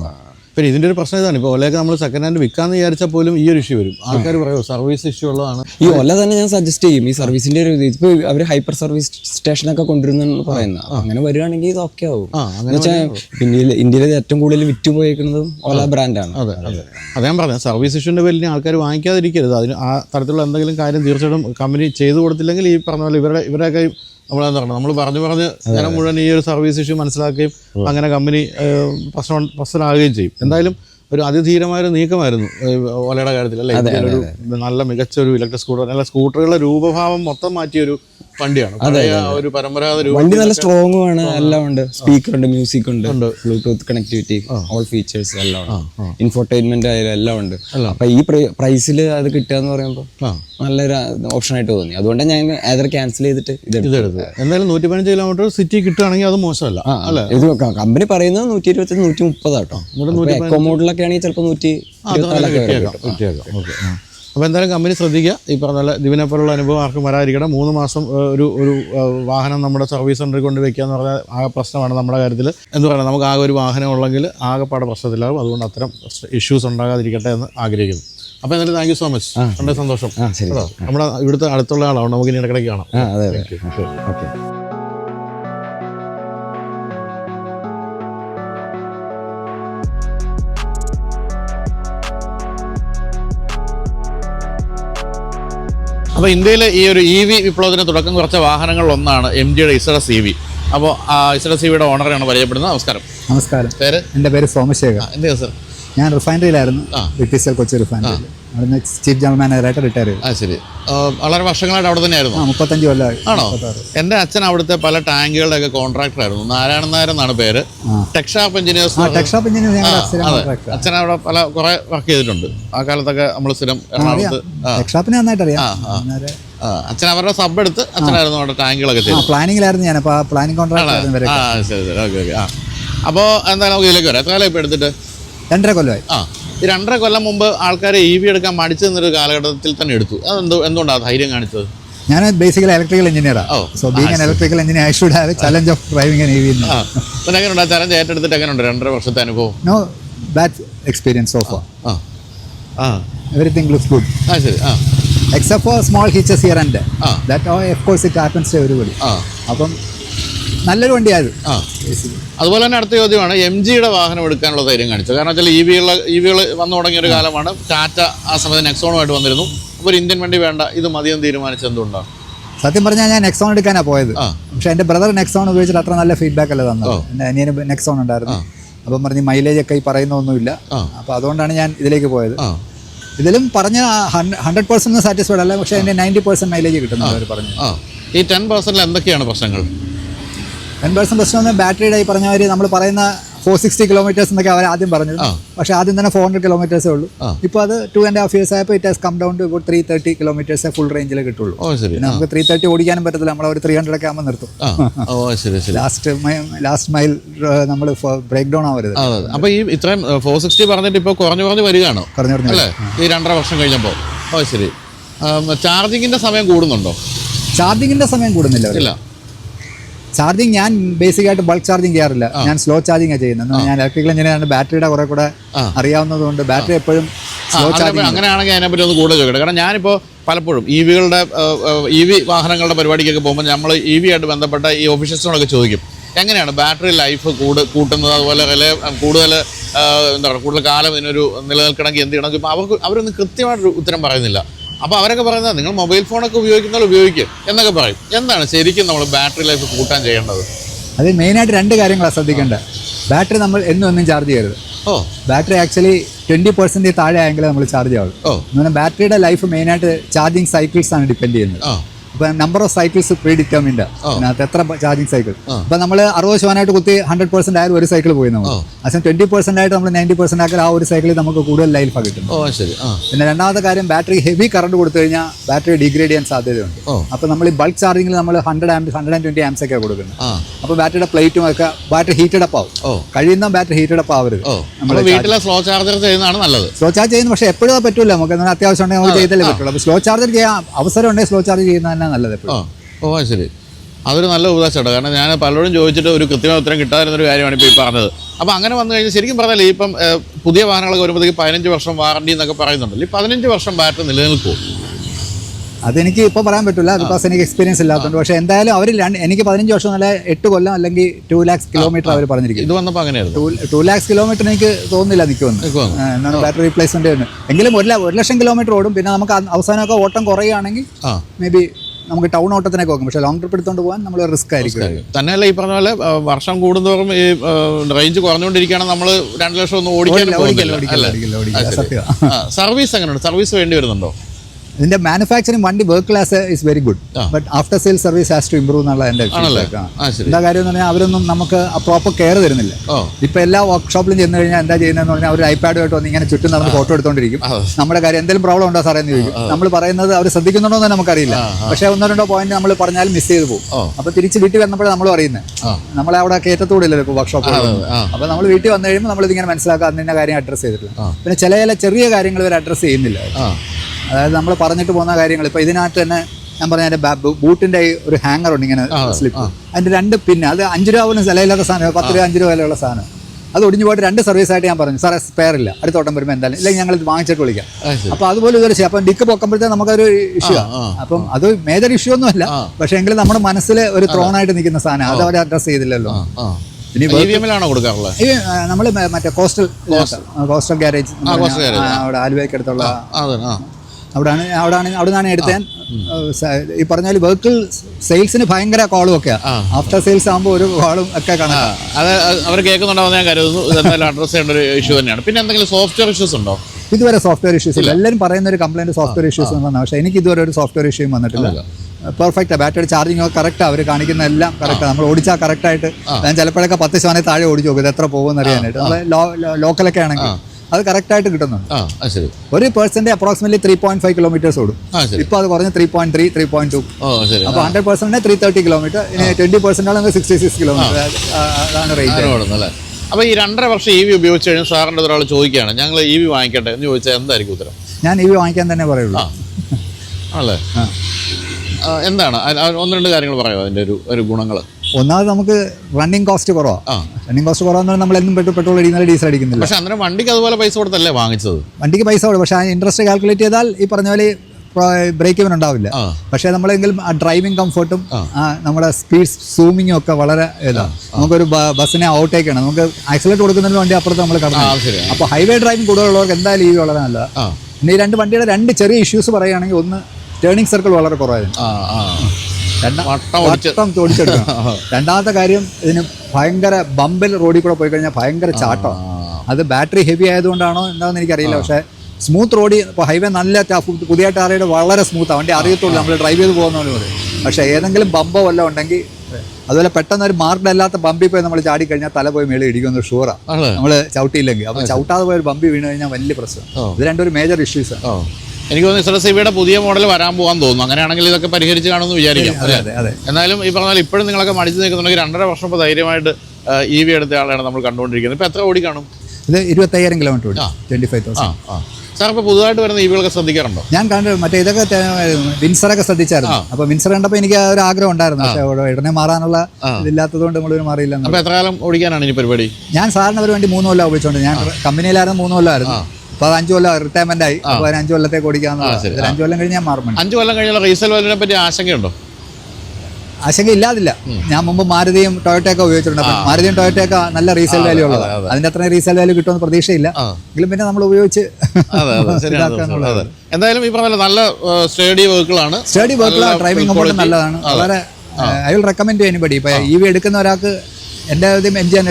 പിന്നെ ഇതിന്റെ ഒരു പ്രശ്നം ഇതാണ്. ഇപ്പോൾ ഒലയൊക്കെ നമ്മൾ സെക്കൻഡ് ഹാൻഡ് വിൽക്കാന്ന് വിചാരിച്ചാൽ പോലും ഈ ഒരു ഇഷ്യൂ വരും. ആൾക്കാർ പറയുമോ സർവീസ് ഇഷ്യൂ ഉള്ളതാണ്. ഈ ഒല തന്നെ ഞാൻ സജസ്റ്റ് ചെയ്യും. ഈ സർവീസിന്റെ ഒരു ഇപ്പൊ അവർ ഹൈപ്പർ സർവീസ് സ്റ്റേഷനൊക്കെ കൊണ്ടുവരുന്നെന്ന് പറയുന്ന. അങ്ങനെ വരികയാണെങ്കിൽ ഇത് ഓക്കെ ആവും. ഇന്ത്യയിൽ ഇന്ത്യയിലെ ഏറ്റവും കൂടുതൽ വിറ്റ് പോയേക്കുന്നതും ഓല ബ്രാൻഡാണ് അതെ അതെ. അത് ഞാൻ പറഞ്ഞത് സർവീസ് ഇഷ്യൂവിന്റെ പേരിൽ ആൾക്കാർ വാങ്ങിക്കാതിരിക്കരുത്. അതിന് ആ തരത്തിലുള്ള എന്തെങ്കിലും കാര്യം തീർച്ചയായിട്ടും കമ്പനി ചെയ്തു കൊടുത്തില്ലെങ്കിൽ ഈ പറഞ്ഞ പോലെ ഇവരുടെ ഇവരൊക്കെ നമ്മളെന്താ പറയുക? നമ്മൾ പറഞ്ഞു പറഞ്ഞ് ജനം മുഴുവൻ ഈ ഒരു സർവീസ് ഇഷ്യൂ മനസ്സിലാക്കുകയും അങ്ങനെ കമ്പനി പ്രശ്നം പ്രശ്നമാകുകയും ചെയ്യും. എന്തായാലും ഒരു അതിധീരമായ ഒരു നീക്കമായിരുന്നു ഒലയുടെ കാര്യത്തിൽ. അല്ലേ? ഒരു നല്ല മികച്ച ഒരു ഇലക്ട്രിക് സ്കൂട്ടർ നല്ല സ്കൂട്ടറുകളുടെ രൂപഭാവം മൊത്തം മാറ്റിയ ഒരു വണ്ടിയാണ്. ഒരു പരമ്പരാഗത വണ്ടി നല്ല സ്ട്രോങ് ആണ് എല്ലാം ഉണ്ട്. സ്പീക്കർ ഉണ്ട് മ്യൂസിക് ഉണ്ട് ബ്ലൂടൂത്ത് കണക്ടിവിറ്റി ഓൾ ഫീച്ചേഴ്സ് എല്ലാം ഉണ്ട്. ഇൻഫോർടൈൻമെന്റ് ആയാലും എല്ലാം ഉണ്ട്. അപ്പൊ ഈ പ്രൈസിൽ അത് കിട്ടുക എന്ന് പറയുമ്പോൾ നല്ലൊരു ഓപ്ഷൻ ആയിട്ട് തോന്നി. അതുകൊണ്ട് ഞാൻ ഏതൊരു ക്യാൻസൽ ചെയ്തിട്ട് ഇതെടുത്തു. എന്തായാലും നൂറ്റി പതിനഞ്ച് കിലോമീറ്റർ സിറ്റി കിട്ടുകയാണെങ്കിൽ അത് മോശമല്ല. ആ, ഇത് കമ്പനി പറയുന്നത് നൂറ്റി ഇരുപത്തി നൂറ്റി മുപ്പതാട്ടോ എക്കോ മോഡിലൊക്കെ ആണെങ്കിൽ ചിലപ്പോൾ നൂറ്റി ഇരുപത്തിനാലൊക്കെ. കിട്ടിയേക്കാം ഓക്കെ അപ്പോൾ എന്തായാലും കമ്പനി ശ്രദ്ധിക്കുക. ഈ പറഞ്ഞ ദിവിനെ പോലുള്ള അനുഭവം ആർക്കും വരാതിരിക്കണം മൂന്ന് മാസം ഒരു ഒരു വാഹനം നമ്മുടെ സർവീസ് സെന്ററിൽ കൊണ്ട് വെക്കുക എന്ന് പറഞ്ഞാൽ ആകെ പ്രശ്നമാണ് നമ്മുടെ കാര്യത്തിൽ. എന്ന് പറയുന്നത് നമുക്ക് ആകെ ഒരു വാഹനം ഉള്ളെങ്കിൽ ആകെപ്പാടെ പ്രശ്നത്തിലാകും. അതുകൊണ്ട് അത്തരം ഇഷ്യൂസ് ഉണ്ടാകാതിരിക്കട്ടെ എന്ന് ആഗ്രഹിക്കുന്നു. അപ്പോൾ എന്തായാലും താങ്ക് യു സോ മച്ച് വളരെ സന്തോഷം. നമ്മുടെ ഇവിടുത്തെ അടുത്തുള്ള ആളാണ്. നമുക്ക് ഇനി ഇടയ്ക്കിടയ്ക്ക് കാണാം. ഓക്കെ. അപ്പോൾ ഇന്ത്യയിലെ ഈ ഒരു ഇ വി വിപ്ലവത്തിന് തുടക്കം കുറിച്ച വാഹനങ്ങളിൽ ഒന്നാണ് എം ജിയുടെ ഇസഡസ് ഇ വി അപ്പോൾ ആ ഇസഡസ് ഇ വിയുടെ ഓണറാണ് പരിചയപ്പെടുന്നത്. നമസ്കാരം. നമസ്കാരം. പേര്? എന്റെ പേര് സോമശേഖർ. എന്തെയാ സർ ഞാൻ റിഫൈനറിയിലായിരുന്നു. ബ്രിട്ടീഷ് കൊച്ചി റിഫൈനറിയിൽ അവിടുന്ന് ചീഫ് ജനറൽ മാനേജറായിട്ട് റിട്ടയർ ചെയ്തു. ആ ശരി. വളരെ വർഷങ്ങളായിട്ട് അവിടെ തന്നെയായിരുന്നു? ആ മുപ്പത്തഞ്ച് കൊല്ലമായി. ആണോ? എന്റെ അച്ഛൻ അവിടുത്തെ പല ടാങ്കുകളുടെ ഒക്കെ കോൺട്രാക്ടർ ആയിരുന്നു. നാരായണൻ നായർ എന്നാണ് പേര്. എഞ്ചിനീയേഴ്സ് ആ എഞ്ചിനീയേഴ്സ് എഞ്ചിനീയർ ഞങ്ങളുടെ കോൺട്രാക്ടർ അച്ഛൻ അവിടെ പല കുറെ വർക്ക് ചെയ്തിട്ടുണ്ട്. ആ കാലത്തൊക്കെ നമ്മൾ സ്ഥിരം എറണാകുളത്ത് ടെക്ഷോപ്പിനെ നന്നായിട്ട് അറിയാം. അച്ഛൻ അവരുടെ സബ് എടുത്ത് അച്ഛനായിരുന്നു അവിടെ ടാങ്കുകളൊക്കെ ആ ചെയ്തത്. പ്ലാനിങ്ങിലായിരുന്നു ഞാൻ. അപ്പോൾ പ്ലാനിങ് കോൺട്രാക്ട് ആ ശരി ശരി. Okay okay. ആ. അപ്പോൾ എന്തായാലും നമുക്ക് ഇതിലേക്ക് വരാം. എത്ര കാലം ഇപ്പോൾ എടുത്തിട്ട്? രണ്ടര കൊല്ലമായി. ആ. രണ്ടര കൊല്ലം മുമ്പ് ആൾക്കാരെ ഇ വി എടുക്കാൻ മടിച്ചു നിന്നൊരു കാലഘട്ടത്തിൽ തന്നെ എടുത്തു. അതെന്തോ എന്തുകൊണ്ടാണ് ധൈര്യം കാണിച്ചത്? ഞാൻ ബേസിക്കലി ഇലക്ട്രിക്കൽ എഞ്ചിനീയറാണ് so being electrical engineer I should have challenge of driving and E V എങ്ങനെയുണ്ട്? ചലഞ്ച് ഏറ്റെടുത്തിട്ട് എങ്ങനെയുണ്ട്? രണ്ടര വർഷത്തെ അനുഭവം? നോ ബാഡ് എക്സ്പീരിയൻസ് ഓഫ് ആ ആ. എവറിത്തിങ് ലുക്സ് ഗുഡ് ആ ശരി ആ. Except for small hitches here and. That of course it happens to everybody ആ. അപ്പം നല്ലൊരു വണ്ടിയായത്. ആ. അതുപോലെ തന്നെ അടുത്ത ചോദ്യമാണ് എം ജിയുടെ വാഹനം എടുക്കാനുള്ള ധൈര്യം കാണിച്ചത്. കാരണം വെച്ചാൽ ഇ വികൾ ഇ വികൾ വന്നു തുടങ്ങിയ ഒരു കാലമാണ്. ടാറ്റ ആ സമയത്ത് നെക്സോണുമായിട്ട് വന്നിരുന്നു. അപ്പോൾ ഒരു ഇന്ത്യൻ വണ്ടി വേണ്ട ഇത് മതിയെന്ന് തീരുമാനിച്ചത് എന്തുകൊണ്ടാണ്? സത്യം പറഞ്ഞാൽ ഞാൻ നെക്സോൺ എടുക്കാനാണ് പോയത്. പക്ഷേ എന്റെ ബ്രദർ നെക്സോൺ ഉപയോഗിച്ചിട്ട് അത്ര നല്ല ഫീഡ്ബാക്ക് അല്ല തന്നത്. എന്റെ അനിയന് നെക്സോൺ ഉണ്ടായിരുന്നു. അപ്പം പറഞ്ഞ് മൈലേജ് ഒക്കെ ഈ പറയുന്നൊന്നുമില്ല. അപ്പോൾ അതുകൊണ്ടാണ് ഞാൻ ഇതിലേക്ക് പോയത്. ഇതിലും പറഞ്ഞ ഹൺഡ്രഡ് പെർസെന്റ് സാറ്റിസ്ഫൈഡ് അല്ല പക്ഷേ എന്റെ നയന്റി പെർസെന്റ് മൈലേജ് കിട്ടുന്നുണ്ട് അവർ പറഞ്ഞു ഈ ടെൻ പെർസെന്റിൽ എന്തൊക്കെയാണ് പ്രശ്നങ്ങൾ? ടെൻ പെർസെന്റ് പ്രശ്നം ബാറ്ററിയുടെ ഈ പറഞ്ഞ മാതിരി നമ്മൾ പറയുന്ന ഫോർ സിക്സ്റ്റി കിലോമീറ്റേഴ്സ് എന്നൊക്കെ അവർ ആദ്യം പറഞ്ഞത്. പക്ഷേ ആദ്യം തന്നെ ഫോർ ഹൺഡ്രഡ് കിലോമീറ്റേഴ്സേ ഉള്ളൂ. ഇപ്പോൾ അത് ടു ആൻഡ് ഹാഫ് ഇയേഴ്സ് ആയപ്പോൾ it has come down to ഇപ്പോൾ ത്രീ തേർട്ടി കിലോമീറ്റേഴ്സ് ഫുൾ റേഞ്ചിൽ കിട്ടുള്ളൂ. പിന്നെ നമുക്ക് ത്രീ തേർട്ടി ഓടിക്കാനും പറ്റത്തില്ല. നമ്മൾ ഒരു ത്രീ ഹൺഡ്രഡ് ഒക്കെ ആകുമ്പോൾ നിർത്തും. ലാസ്റ്റ് ലാസ്റ്റ് മൈൽ നമ്മൾ ബ്രേക്ക് ഡൗൺ ആവരുത്. അപ്പോൾ ഈ ഇത്രയും ഫോർ സിക്സ്റ്റി പറഞ്ഞിട്ട് ഇപ്പോൾ കുറഞ്ഞു കുറഞ്ഞ് വരികയാണോ? കുറഞ്ഞു കുറഞ്ഞു അല്ലേ? ഈ രണ്ടര വർഷം കഴിഞ്ഞപ്പോൾ ഓ ശരി. ചാർജിങ്ങിന്റെ സമയം കൂടുന്നുണ്ടോ? ചാർജിങ്ങിന്റെ സമയം കൂടുന്നില്ല. ഇല്ല. ചാർജിങ് ഞാൻ ബേസിക് ആയിട്ട് ബൾക്ക് ചാർജിങ് ചെയ്യാറില്ല. ഞാൻ സ്ലോ ചാർജിങ് ചെയ്യുന്നത്. ഞാൻ ഇലക്ട്രിക്കൽ എഞ്ചിനീയറാണ് ബാറ്ററിയുടെ കുറെ കൂടെ അറിയാവുന്നത് അറിയാവുന്നതുകൊണ്ട് ബാറ്ററി എപ്പോഴും സ്ലോ ചാർജിങ് അങ്ങനെയാണെങ്കിൽ അതിനെപ്പറ്റി ഒന്ന് കൂടുതൽ ചോദിക്കട്ടെ കാരണം ഞാനിപ്പോൾ പലപ്പോഴും ഇ വികളുടെ ഇ വി വാഹനങ്ങളുടെ പരിപാടിക്കൊക്കെ പോകുമ്പോൾ നമ്മൾ ഇ വി ആയിട്ട് ബന്ധപ്പെട്ട ഈ ഓഫീസേഴ്സിനോടൊക്കെ ചോദിക്കും എങ്ങനെയാണ് ബാറ്ററി ലൈഫ് കൂട് കൂട്ടുന്നത്? അതുപോലെ വില കൂടുതൽ എന്താ പറയുക കൂടുതൽ കാലം ഇതിനൊരു നിലനിൽക്കണമെങ്കിൽ എന്ത് ചെയ്യണമെങ്കിൽ ഇപ്പോൾ അവർക്ക് അവരൊന്നും കൃത്യമായിട്ടൊരു ഉത്തരം പറയുന്നില്ല. അപ്പോൾ അവരൊക്കെ പറയുന്നത് നിങ്ങൾ മൊബൈൽ ഫോണൊക്കെ ഉപയോഗിക്കുന്നവർ ഉപയോഗിക്കുക എന്നൊക്കെ പറയും. എന്താണ് ശരിക്കും നമ്മൾ ബാറ്ററി ലൈഫ് കൂട്ടാൻ ചെയ്യേണ്ടത്? അത് മെയിനായിട്ട് രണ്ട് കാര്യങ്ങളാണ് ശ്രദ്ധിക്കേണ്ടത്. ബാറ്ററി നമ്മൾ എന്നും ഒന്നും ചാർജ് ചെയ്യരുത്. ഓ. ബാറ്ററി ആക്ച്വലി ട്വന്റി പെർസെന്റ് താഴെ ആയെങ്കിൽ നമ്മൾ ചാർജ് ആവുള്ളൂ ഓ. എന്ന് ബാറ്ററിയുടെ ലൈഫ് മെയിനായിട്ട് ചാർജിങ് സൈക്കിൾസ് ആണ് ഡിപ്പെൻഡ് ചെയ്യുന്നത്. ഇപ്പം number of cycles predetermined അതിനകത്ത് എത്ര ചാർജിങ് സൈക്കിൾ ആ. നമ്മൾ അറുപത് ശതമാനമായിട്ട് കുത്തി ഹൺഡ്രഡ് പെർസെന്റ് ആയാലും ഒരു സൈക്കിൾ പോയി നമ്മൾ അച്ഛൻ ട്വന്റി പെർസെന്റ് ആയിട്ട് നമ്മൾ നയന്റി പെർസെന്റ് ആക്കിയാൽ ആ ഒരു സൈക്കിളിൽ നമുക്ക് കൂടുതൽ ലൈഫ് ശരി. പിന്നെ രണ്ടാമത്തെ കാര്യം ബാറ്ററി ഹെവി കറണ്ട് കൊടുത്തു കഴിഞ്ഞാൽ ബാറ്ററി ഡിഗ്രേഡ് ചെയ്യാൻ സാധ്യതയുണ്ട്. അപ്പൊ നമ്മൾ ഈ ബൾക്ക് ചാർജിങ്ങിൽ നമ്മൾ hundred amps hundred and twenty amps ഒക്കെ കൊടുക്കുന്നത്. അപ്പൊ അപ്പോൾ ബാറ്ററിയുടെ പ്ലേറ്റും ഒക്കെ ബാറ്ററി ഹീറ്റഡ് അപ്പ് ആവും. കഴിയുന്ന ബാറ്ററി ഹീറ്റഡ് അപ്പ് ആവരുത്. നമ്മൾ വീട്ടിലെ സ്ലോ ചാർജർ ചെയ്യുന്നതാണ് നല്ലത്. സ്ലോ ചാർജ് ചെയ്യുന്നത് പക്ഷേ എപ്പോഴും പറ്റൂല. പറ്റില്ല നമുക്ക് അത്യാവശ്യം ഉണ്ടെങ്കിൽ നമുക്ക് ചെയ്തല്ലേ പറ്റുള്ളൂ. അപ്പോൾ സ്ലോ ചാർജർ ചെയ്യാൻ അവസരം ഉണ്ടെങ്കിൽ സ്ലോ ചാർജ് ചെയ്യുന്നത് തന്നെ നല്ലത് എപ്പോഴും. ആ ഓ അത് ശരി. അതൊരു നല്ല ഉപദേശമാണ് കാരണം ഞാൻ പലരോടും ചോദിച്ചിട്ട് ഒരു കൃത്യമായ ഉത്തരം കിട്ടാതിരുന്നൊരു കാര്യമാണ് ഇപ്പോൾ ഈ പറഞ്ഞത്. അപ്പോൾ അങ്ങനെ വന്നു കഴിഞ്ഞാൽ ശരിക്കും പറഞ്ഞാൽ ഇപ്പം ഏഹ്, പുതിയ വാഹനങ്ങളൊക്കെ വരുമ്പോഴത്തേക്ക് പതിനഞ്ച് വർഷം വാറണ്ടി എന്നൊക്കെ പറയുന്നുണ്ടല്ലോ. ഈ പതിനഞ്ച് വർഷം ബാറ്ററി നിലനിൽക്കുമോ അതെനിക്ക് ഇപ്പോൾ പറയാൻ പറ്റില്ല അത് ബിക്കോസ് എനിക്ക് എക്സ്പീരിയൻസ് ഇല്ലാത്തതുകൊണ്ട്. പക്ഷേ എന്തായാലും അവർ എനിക്ക് പതിനഞ്ച് വർഷം നല്ല എട്ട് കൊല്ലം അല്ലെങ്കിൽ ടു ലാക്സ് കിലോമീറ്റർ അവർ പറഞ്ഞിരിക്കും ഇത് വന്നപ്പോൾ അങ്ങനെയാണ് ടു ലാക്സ് കിലോമീറ്റർ എനിക്ക് തോന്നുന്നില്ല നിൽക്കുമെന്ന് എന്നാണ് ആ, ബാറ്ററി റീപ്ലേസ്മെന്റ് എങ്കിലും ഒരു ല- ഒരു ലക്ഷം കിലോമീറ്റർ ഓടും. പിന്നെ നമുക്ക് അ- അവസാനമൊക്കെ ഓട്ടം കുറയുകയാണെങ്കിൽ ആ. മേ ബി നമുക്ക് ടൗൺ ഓട്ടത്തിനൊക്കെ നോക്കും. പക്ഷേ ലോങ് ട്രിപ്പ് എടുത്തുകൊണ്ട് പോകാൻ നമ്മൾ റിസ്ക് ആയിരിക്കും. തന്നെയല്ല ഈ പറഞ്ഞ പോലെ വർഷം കൂടുന്തോറും ഈ റേഞ്ച് കുറഞ്ഞുകൊണ്ടിരിക്കുകയാണെങ്കിൽ നമ്മൾ രണ്ട് ലക്ഷം ഒന്നും ഓടിക്കാൻ സർവീസ് എങ്ങനെയുണ്ട്? സർവീസ് വേണ്ടി വരുന്നുണ്ടോ? ഇതിന്റെ മാനുഫാക്ചറിങ് വണ്ടി work class is very good but after sale service has to improve എന്നുള്ള എന്റെ എന്താ കാര്യം എന്ന് പറഞ്ഞാൽ അവരൊന്നും നമുക്ക് പ്രോപ്പർ കെയർ തരുന്നില്ല. ഇപ്പൊ എല്ലാ വർക്ക്ഷോപ്പിലും ചെന്ന് കഴിഞ്ഞാൽ എന്താ ചെയ്യുന്നതെന്ന് പറഞ്ഞാൽ അവർ ഐപാഡുമായിട്ട് വന്ന് ഇങ്ങനെ ചുറ്റും നമ്മൾ ഫോട്ടോ എടുത്തോണ്ടിരിക്കും. നമ്മുടെ കാര്യം എന്തെങ്കിലും പ്രോബ്ലം ഉണ്ടോ സാറേ എന്ന് ചോദിക്കും. നമ്മൾ പറയുന്നത് അവർ ശ്രദ്ധിക്കുന്നുണ്ടോ എന്ന് നമുക്കറിയില്ല. പക്ഷെ ഒന്നോ രണ്ടോ പോയിന്റ് നമ്മൾ പറഞ്ഞാൽ മിസ് ചെയ്തു പോകും. അപ്പൊ തിരിച്ച് വീട്ടിൽ വന്നപ്പോഴേ നമ്മൾ അറിയുന്നത് നമ്മളെ അവിടെ കയറ്റത്തോടില്ലല്ലോ ഇപ്പോൾ വർക്ക്ഷോപ്പ് അപ്പൊ നമ്മൾ വീട്ടിൽ വന്നു കഴിയുമ്പോൾ നമ്മൾ ഇതിങ്ങനെ മനസ്സിലാക്കുക അതിന്റെ കാര്യം അഡ്രസ്സ് ചെയ്തിട്ടില്ല. പിന്നെ ചില ചില ചെറിയ കാര്യങ്ങൾ ഇവർ അഡ്രസ്സ് ചെയ്യുന്നില്ല. അതായത് നമ്മൾ പറഞ്ഞിട്ട് പോകുന്ന കാര്യങ്ങൾ. ഇപ്പൊ ഇതിനകത്ത് തന്നെ ഞാൻ പറഞ്ഞ എന്റെ ബൂട്ടിന്റെ ഒരു ഹാങ്ങർ ഉണ്ട് ഇങ്ങനെ സ്ലിപ്പ് അതിന്റെ രണ്ട് പിന്നെ അത് അഞ്ചു രൂപ പോലും വിലയില്ലാത്ത സാധനം പത്ത് രൂപ അഞ്ച് രൂപ വിലയുള്ള സാധനം. അത് ഒടിഞ്ഞു പോയിട്ട് രണ്ട് സർവീസ് ആയിട്ട് ഞാൻ പറഞ്ഞു സാറേ സ്പെയർ ഇല്ല. അടുത്ത ഓട്ടം വരുമ്പോൾ എന്തായാലും ഇല്ലെങ്കിൽ ഞങ്ങൾ ഇത് വാങ്ങിച്ചിട്ട് വിളിക്കാം. അത് ശരി. അപ്പൊ അതുപോലെ ഇതൊരു ചെയ്യും. അപ്പം ഡിക്ക് പൊക്കുമ്പോഴത്തേക്ക് നമുക്കൊരു ഇഷ്യൂ ആണ്. അപ്പം അത് മേജർ ഇഷ്യൂ ഒന്നുമല്ല. പക്ഷെ എങ്കിലും നമ്മുടെ മനസ്സിൽ ഒരു ത്രോൺ ആയിട്ട് നിൽക്കുന്ന സാധനം അത് അവർ അഡ്രസ് ചെയ്തില്ലല്ലോ. ഇനി കൊടുക്കാറുള്ളത്? ഈ നമ്മൾ മറ്റേ കോസ്റ്റൽ കോസ്റ്റൽ ഗാരേജ്. അവിടെ ആലുവയ്ക്ക് അവിടെയാണ് അവിടാണ് അവിടെ നിന്നാണ് എടുത്തേൻ ഈ പറഞ്ഞാൽ വെഹിക്കിൾ സെയിൽസിന് ഭയങ്കര കോളും ഒക്കെ. ആഫ്റ്റർ സെയിൽസ് ആകുമ്പോൾ ഒരു കോളും ഒക്കെ കാണാം അത് അവർ കേൾക്കുന്നുണ്ടാവും ഞാൻ കരുതുന്നു. അഡ്രസ് ഒരു ഇഷ്യൂ തന്നെയാണ്. പിന്നെ എന്തെങ്കിലും സോഫ്റ്റ്വെയർ ഇഷ്യൂസ് ഉണ്ടോ? ഇതുവരെ സോഫ്റ്റ്വെയർ ഇഷ്യൂസ് ഇല്ല. എല്ലാവരും പറയുന്ന ഒരു കംപ്ലൈന്റ് സോഫ്റ്റ്വെയർ ഇഷ്യൂസ് വന്നതാണ് പക്ഷേ എനിക്ക് ഇതുവരെ ഒരു സോഫ്റ്റ്വെയർ ഇഷ്യൂയും വന്നിട്ടില്ല. പെർഫെക്റ്റ് ബാറ്ററി ചാർജിങ് ഒക്കെ കറക്റ്റ് അവർ കാണിക്കുന്ന എല്ലാം കറക്റ്റ് നമ്മൾ ഓടിച്ചാൽ കറക്റ്റ് ആയിട്ട് ഞാൻ ചിലപ്പോഴൊക്കെ പത്ത് ശതമാനം താഴെ ഓടിച്ചു നോക്കും ഇത് എത്ര പോകുമെന്ന് അറിയാനായിട്ട്. നമ്മൾ ലോക്കലൊക്കെ ആണെങ്കിൽ അത് കറക്റ്റ് ആയിട്ട് കിട്ടുന്നുണ്ട്. ആ അത് ശരി. ഒരു പേഴ്സന്റെ approximately three point five kilometres ഓടും. ആ ശരി. ഇപ്പോൾ അത് കുറഞ്ഞ് three point three three point two ഓ ശരി. അപ്പോൾ hundred percent three thirty kilometre ഇനി ട്വന്റി പെർസെന്റ് ആണെങ്കിൽ സിക്സ്റ്റി സിക്സ് കിലോമീറ്റർ അതാണ് റേറ്റ് അങ്ങനെ ഓടുന്നു അല്ലേ? അപ്പോൾ ഈ രണ്ടര വർഷം ഇ വി ഉപയോഗിച്ച് കഴിഞ്ഞാൽ സാറിന്റെ ഒരാൾ ചോദിക്കുകയാണ് ഞങ്ങൾ ഇ വി വാങ്ങിക്കട്ടെ? എന്ന് ചോദിച്ചാൽ എന്തായിരിക്കും ഉത്തരം? ഞാൻ ഇവ വാങ്ങിക്കാൻ തന്നെ പറയുള്ളൂ. ആ. ആണല്ലേ. ആ, എന്താണ്? അ- അ- ഒന്ന് രണ്ട് കാര്യങ്ങൾ പറയാമോ അതിന്റെ ഒരു ഒരു ഗുണങ്ങൾ? ഒന്നാമത് നമുക്ക് റണ്ണിങ് കോസ്റ്റ് കുറവാണ്. റണ്ണിങ് കോസ്റ്റ് കുറവാന്ന് പറഞ്ഞാൽ നമ്മൾ എന്നും പെട്രോൾ പെട്രോൾ അടിക്കുന്നില്ല ഡീസൽ അടിക്കുന്നില്ല. പക്ഷേ അന്നേരം വണ്ടിക്ക് അതുപോലെ പൈസ കൊടുത്തല്ലേ വാങ്ങിച്ചത്? വണ്ടിക്ക് പൈസ കൊടുക്കും പക്ഷേ ആ ഇൻട്രസ്റ്റ് കാൽക്കുലേറ്റ് ചെയ്താൽ ഈ പറഞ്ഞ പോലെ ബ്രേക്ക് ഇവൻ ഉണ്ടാവില്ല. പക്ഷേ നമ്മളെങ്കിലും ആ ഡ്രൈവിംഗ് കംഫർട്ടും നമ്മുടെ സ്പീഡ് സൂമിങ്ങും ഒക്കെ വളരെ ഇതാണ് നമുക്കൊരു ബസ്സിനെ ഔട്ടേക്കാണ് നമുക്ക് ആക്സിലേറ്റ് കൊടുക്കുന്നതിന് വണ്ടി അപ്പുറത്ത് നമ്മൾ കടന്നു അപ്പോൾ ഹൈവേ ഡ്രൈവിംഗ് കൂടുതലുള്ളവർക്ക് എന്തായാലും ഈ വളരെ നല്ല പിന്നെ ഈ രണ്ട് വണ്ടിയുടെ രണ്ട് ചെറിയ ഇഷ്യൂസ് പറയുകയാണെങ്കിൽ ഒന്ന് ടേണിംഗ് സർക്കിൾ വളരെ കുറവായിരുന്നു. വട്ടം ഓടിച്ചെടുക്കണം. രണ്ടാമത്തെ കാര്യം ഇതിന് ഭയങ്കര ബമ്പിൽ റോഡിൽ കൂടെ പോയി കഴിഞ്ഞാൽ ഭയങ്കര ചാട്ടം. അത് ബാറ്ററി ഹെവി ആയതുകൊണ്ടാണോ എന്താണെന്ന് എനിക്കറിയില്ല. പക്ഷേ സ്മൂത്ത് റോഡ് ഇപ്പോൾ ഹൈവേ നല്ല പുതിയ ടാറയുടെ വളരെ സ്മൂത്താണ് വണ്ടി അറിയത്തുള്ളൂ നമ്മൾ ഡ്രൈവ് ചെയ്ത് പോകുന്ന പോലെ മതി പക്ഷേ ഏതെങ്കിലും ബമ്പോ വല്ലതും ഉണ്ടെങ്കിൽ അതുപോലെ പെട്ടെന്ന് ഒരു അല്ലാത്ത ബമ്പിൽ പോയി നമ്മൾ ചാടി കഴിഞ്ഞാൽ തല പോയി മേളിൽ ഇടിക്കുമെന്ന് ഷുവറാണ് നമ്മൾ ചവിട്ടിയില്ലെങ്കിൽ. അപ്പോൾ ചവിട്ടാതെ പോയി ഒരു ബമ്പി വീണ് കഴിഞ്ഞാൽ വലിയ പ്രശ്നം. ഇത് രണ്ടൊരു മേജർ ഇഷ്യൂസാണ് എനിക്ക് തോന്നുന്നു ഇസറ സിബിയുടെ പുതിയ മോഡൽ വരാൻ പോകാൻ തോന്നുന്നു. അങ്ങനെയാണെങ്കിൽ ഇതൊക്കെ പരിഹരിച്ച് കാണുമെന്ന് വിചാരിക്കാം അതെ അതെ അതെ. എന്നാലും ഈ പറഞ്ഞാൽ ഇപ്പോഴും നിങ്ങളൊക്കെ മടിച്ചു നിൽക്കുന്നുണ്ടെങ്കിൽ രണ്ടര വർഷം ഇപ്പോൾ ധൈര്യമായിട്ട് ഇ വി എടുത്ത ആളെയാണ് നമ്മൾ കണ്ടുകൊണ്ടിരിക്കുന്നത്. ഇപ്പോൾ എത്ര ഓടി കാണും? ഇത് ഇരുപത്തയ്യായിരം കിലോമീറ്റർ. ട്വന്റി ഫൈവ് തൗസൻഡ് സാർ ഇപ്പോൾ പുതുതായിട്ട് വരുന്ന ഇ വികളൊക്കെ ശ്രദ്ധിക്കാറുണ്ടോ? ഞാൻ കണ്ടു മറ്റേ ഇതൊക്കെ വിൻസറൊക്കെ ശ്രദ്ധിച്ചായിരുന്നു. അപ്പോൾ വിൻസർ കണ്ടപ്പോൾ എനിക്ക് ഒരു ആഗ്രഹം ഉണ്ടായിരുന്നു. പക്ഷേ ഉടനെ മാറാനുള്ള ഇതില്ലാത്തതുകൊണ്ട് നമ്മളൊരു മാറിയില്ല അപ്പോൾ എത്ര കാലം ഓടിക്കാനാണ് ഇനി പരിപാടി? ഞാൻ സാറിന് അവർ വേണ്ടി മൂന്ന് കൊല്ലം ഉപയോഗിച്ചോണ്ട് ഞാൻ കമ്പനിയിലായിരുന്നു മൂന്ന് കൊല്ലമായിരുന്നു അപ്പൊ അത് അഞ്ചു കൊല്ലം റിട്ടയർമെന്റ് ആയി. അപ്പൊ അതിന് അഞ്ചു കൊല്ലത്തേക്ക് ഓടിക്കാന്ന് അഞ്ചു കൊല്ലം കഴിഞ്ഞ് ഞാൻ മാറും അഞ്ചു കൊല്ലം കഴിഞ്ഞുള്ള റീസെൽ വാല്യൂനെ പറ്റി ആശങ്കയുണ്ടോ? ആശങ്ക ഇല്ലാതില്ല. ഞാൻ മുമ്പ് മാരുതിയും ടൊയോട്ടയൊക്കെ ഉപയോഗിച്ചിട്ടുണ്ട്. മാരുതിയും ടൊയോട്ടയൊക്കെ നല്ല റീസെയിൽ വാല്യൂ ഉള്ളത്. അതിന്റെ അത്രയും റീസെയിൽ വാല്യൂ കിട്ടുമെന്ന് പ്രതീക്ഷയില്ല. എങ്കിലും പിന്നെ നമ്മൾ ഉപയോഗിച്ച് എന്തായാലും ഈ പറഞ്ഞ നല്ല സ്റ്റേഡി വെഹിക്കിളാണ് സ്റ്റഡി വർക്കുള്ള ഡ്രൈവിംഗ് കംഫോർട്ട് നല്ലതാണ്. വളരെ ഐ വിൽ റെക്കമെൻഡ് എനിബഡി ഇപ്പൊ ഇ വി എടുക്കുന്ന ഒരാൾക്ക് എന്റെ ആദ്യം എം ജി ആണ്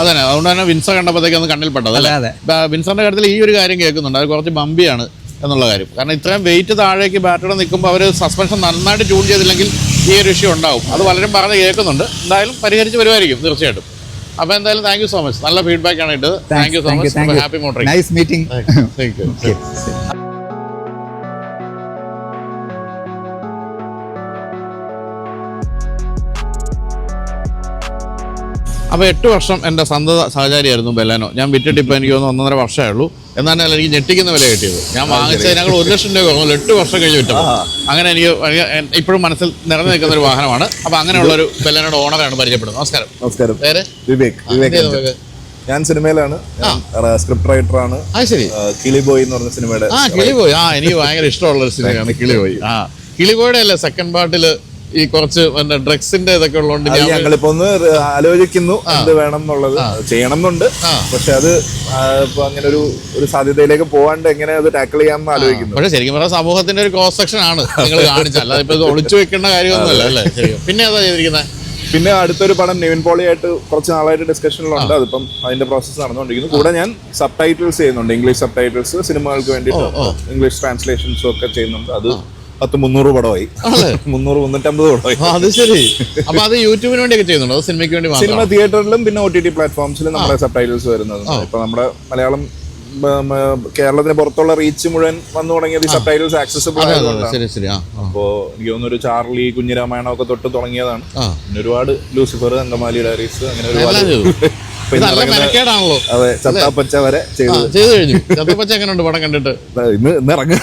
അതന്നെ. അതുകൊണ്ട് തന്നെ വിൻസ കണ്ടപ്പോഴത്തേക്ക് ഒന്ന് കണ്ണിൽപ്പെട്ടത് അല്ലേ? വിൻസറിന്റെ കാര്യത്തിൽ ഈ ഒരു കാര്യം കേൾക്കുന്നുണ്ട്. അത് കുറച്ച് ബമ്പിയാണ് എന്നുള്ള കാര്യം. കാരണം ഇത്രയും വെയിറ്റ് താഴേക്ക് ബാറ്ററി നിൽക്കുമ്പോൾ അവർ സസ്പെൻഷൻ നന്നായിട്ട് ട്യൂൺ ചെയ്തില്ലെങ്കിൽ ഈ ഒരു ഇഷ്യൂ ഉണ്ടാവും. അത് പലരും പറഞ്ഞ് കേൾക്കുന്നുണ്ട്. എന്തായാലും പരിഹരിച്ച് വരുമായിരിക്കും തീർച്ചയായിട്ടും. അപ്പൊ എന്തായാലും താങ്ക് യു സോ മച്ച് നല്ല ഫീഡ്ബാക്ക് ആണ് ഇട്ടത്. Thank you so much happy motoring nice meeting thank you അപ്പോൾ എട്ട് വർഷം എന്റെ സന്തത സഹചാരിയായിരുന്നു ബെലാനോ ഞാൻ വിറ്റിട്ട് ഇപ്പോൾ എനിക്ക് തോന്നുന്നു ഒന്നര വർഷമേ ഉള്ളൂ. എന്നാണ് എനിക്ക് ഞെട്ടിക്കുന്ന വില കിട്ടിയത്. ഞാൻ വാങ്ങിച്ചത് ഞങ്ങൾ ഒരു ലക്ഷം രൂപ കുറഞ്ഞു. എട്ട് വർഷം കഴിഞ്ഞ് വിറ്റപ്പോൾ. അങ്ങനെ എനിക്ക് ഇപ്പോഴും മനസ്സിൽ നിറഞ്ഞു നിൽക്കുന്ന ഒരു വാഹനമാണ്. അപ്പോൾ അങ്ങനെയുള്ള ഒരു ബെലാനോയുടെ ഓണറാണ് പരിചയപ്പെടുന്നത്. നമസ്കാരം. നമസ്കാരം. പേര്? വിവേക്. വിവേക് ഞാൻ സിനിമയിലാണ്. സ്ക്രിപ്റ്റ് റൈറ്റർ ആണ്. കിളിബോയ് എന്ന് പറഞ്ഞ സിനിമയുടെ ആ കിളിബോയ് ആ എനിക്ക് ഭയങ്കര ഇഷ്ടമുള്ള ഒരു സിനിമയാണ് കിളിബോയ് ആ. കിളിബോയുടെ അല്ലേ സെക്കൻഡ് പാർട്ടിൽ ഈ കുറച്ച് പിന്നെ ഡ്രഗ്സിന്റെ ഇതൊക്കെ ഉള്ളതുകൊണ്ട് അത് ഞങ്ങളിപ്പോ ഒന്ന് ആലോചിക്കുന്നു എന്ത് വേണം എന്നുള്ളത് ചെയ്യണം എന്നുണ്ട് പക്ഷെ അത് ഇപ്പൊ അങ്ങനെ ഒരു ഒരു സാധ്യതയിലേക്ക് പോവാണ്ട് എങ്ങനെ അത് ടാക്കിൾ ചെയ്യാമെന്ന് ആലോചിക്കുന്നു. പക്ഷെ ശരിക്കും പറഞ്ഞാൽ സമൂഹത്തിന്റെ ഒരു ക്രോസ് സെക്ഷൻ ആണ് നിങ്ങൾ കാണിച്ചത്. അല്ലാതെ ഇപ്പൊ ഇത് ഒളിച്ചു വെക്കേണ്ട കാര്യമൊന്നുമല്ല അല്ലേ? പിന്നെ അതാ ചെയ്തിരിക്കുന്നത് പിന്നെ അടുത്തൊരു പടം നിവിൻ പോളി ആയിട്ട് കുറച്ച് നാളായിട്ട് ഡിസ്കഷനിലുണ്ട് അതിപ്പം അതിന്റെ പ്രോസസ്സ് നടന്നുകൊണ്ടിരിക്കുന്നു. കൂടെ ഞാൻ സബ് ടൈറ്റിൽസ് ചെയ്യുന്നുണ്ട്. ഇംഗ്ലീഷ് സബ് ടൈറ്റിൽസ് സിനിമകൾക്ക് വേണ്ടിയിട്ട് ഇംഗ്ലീഷ് ട്രാൻസ്ലേഷൻസും ഒക്കെ ചെയ്യുന്നുണ്ട്. അത് പത്ത് മുന്നൂറ് പടമായി. മുന്നൂറ് മുന്നൂറ്റമ്പത് പടമായി. അത് ശരി. അപ്പൊ അത് യൂട്യൂബിന് വേണ്ടിയൊക്കെ ചെയ്യുന്നുണ്ടോ? സിനിമയ്ക്ക് വേണ്ടി സിനിമ തിയേറ്ററിലും പിന്നെ ഒ ടി ടി പ്ലാറ്റ്ഫോംസിലും നമ്മുടെ സബ് ടൈറ്റിൽസ് വരുന്നത് ഇപ്പൊ നമ്മുടെ മലയാളം കേരളത്തിന് പുറത്തുള്ള റീച്ച് മുഴുവൻ വന്നു തുടങ്ങിയത് സബ് ടൈറ്റിൽസ് ആക്സസിബിൾ ആയതുകൊണ്ടാണ്. അപ്പോ എനിക്ക് തോന്നുന്നു ഒരു ചാർലി കുഞ്ഞിരാമായണം ഒക്കെ തൊട്ട് തുടങ്ങിയതാണ്. പിന്നെ ഒരുപാട് ലൂസിഫർ അങ്കമാലി ഡയറീസ് അങ്ങനെ ഒരുപാട് മെനക്കേടാണല്ലോ. അതെ ചത്താപ്പച്ച വരെ ചെയ്തു. ചെയ്തു കഴിഞ്ഞു. ചത്താപ്പച്ച എങ്ങനെയുണ്ട് പടം കണ്ടിട്ട്? ഇന്ന് ഇന്ന് ഇറങ്ങും.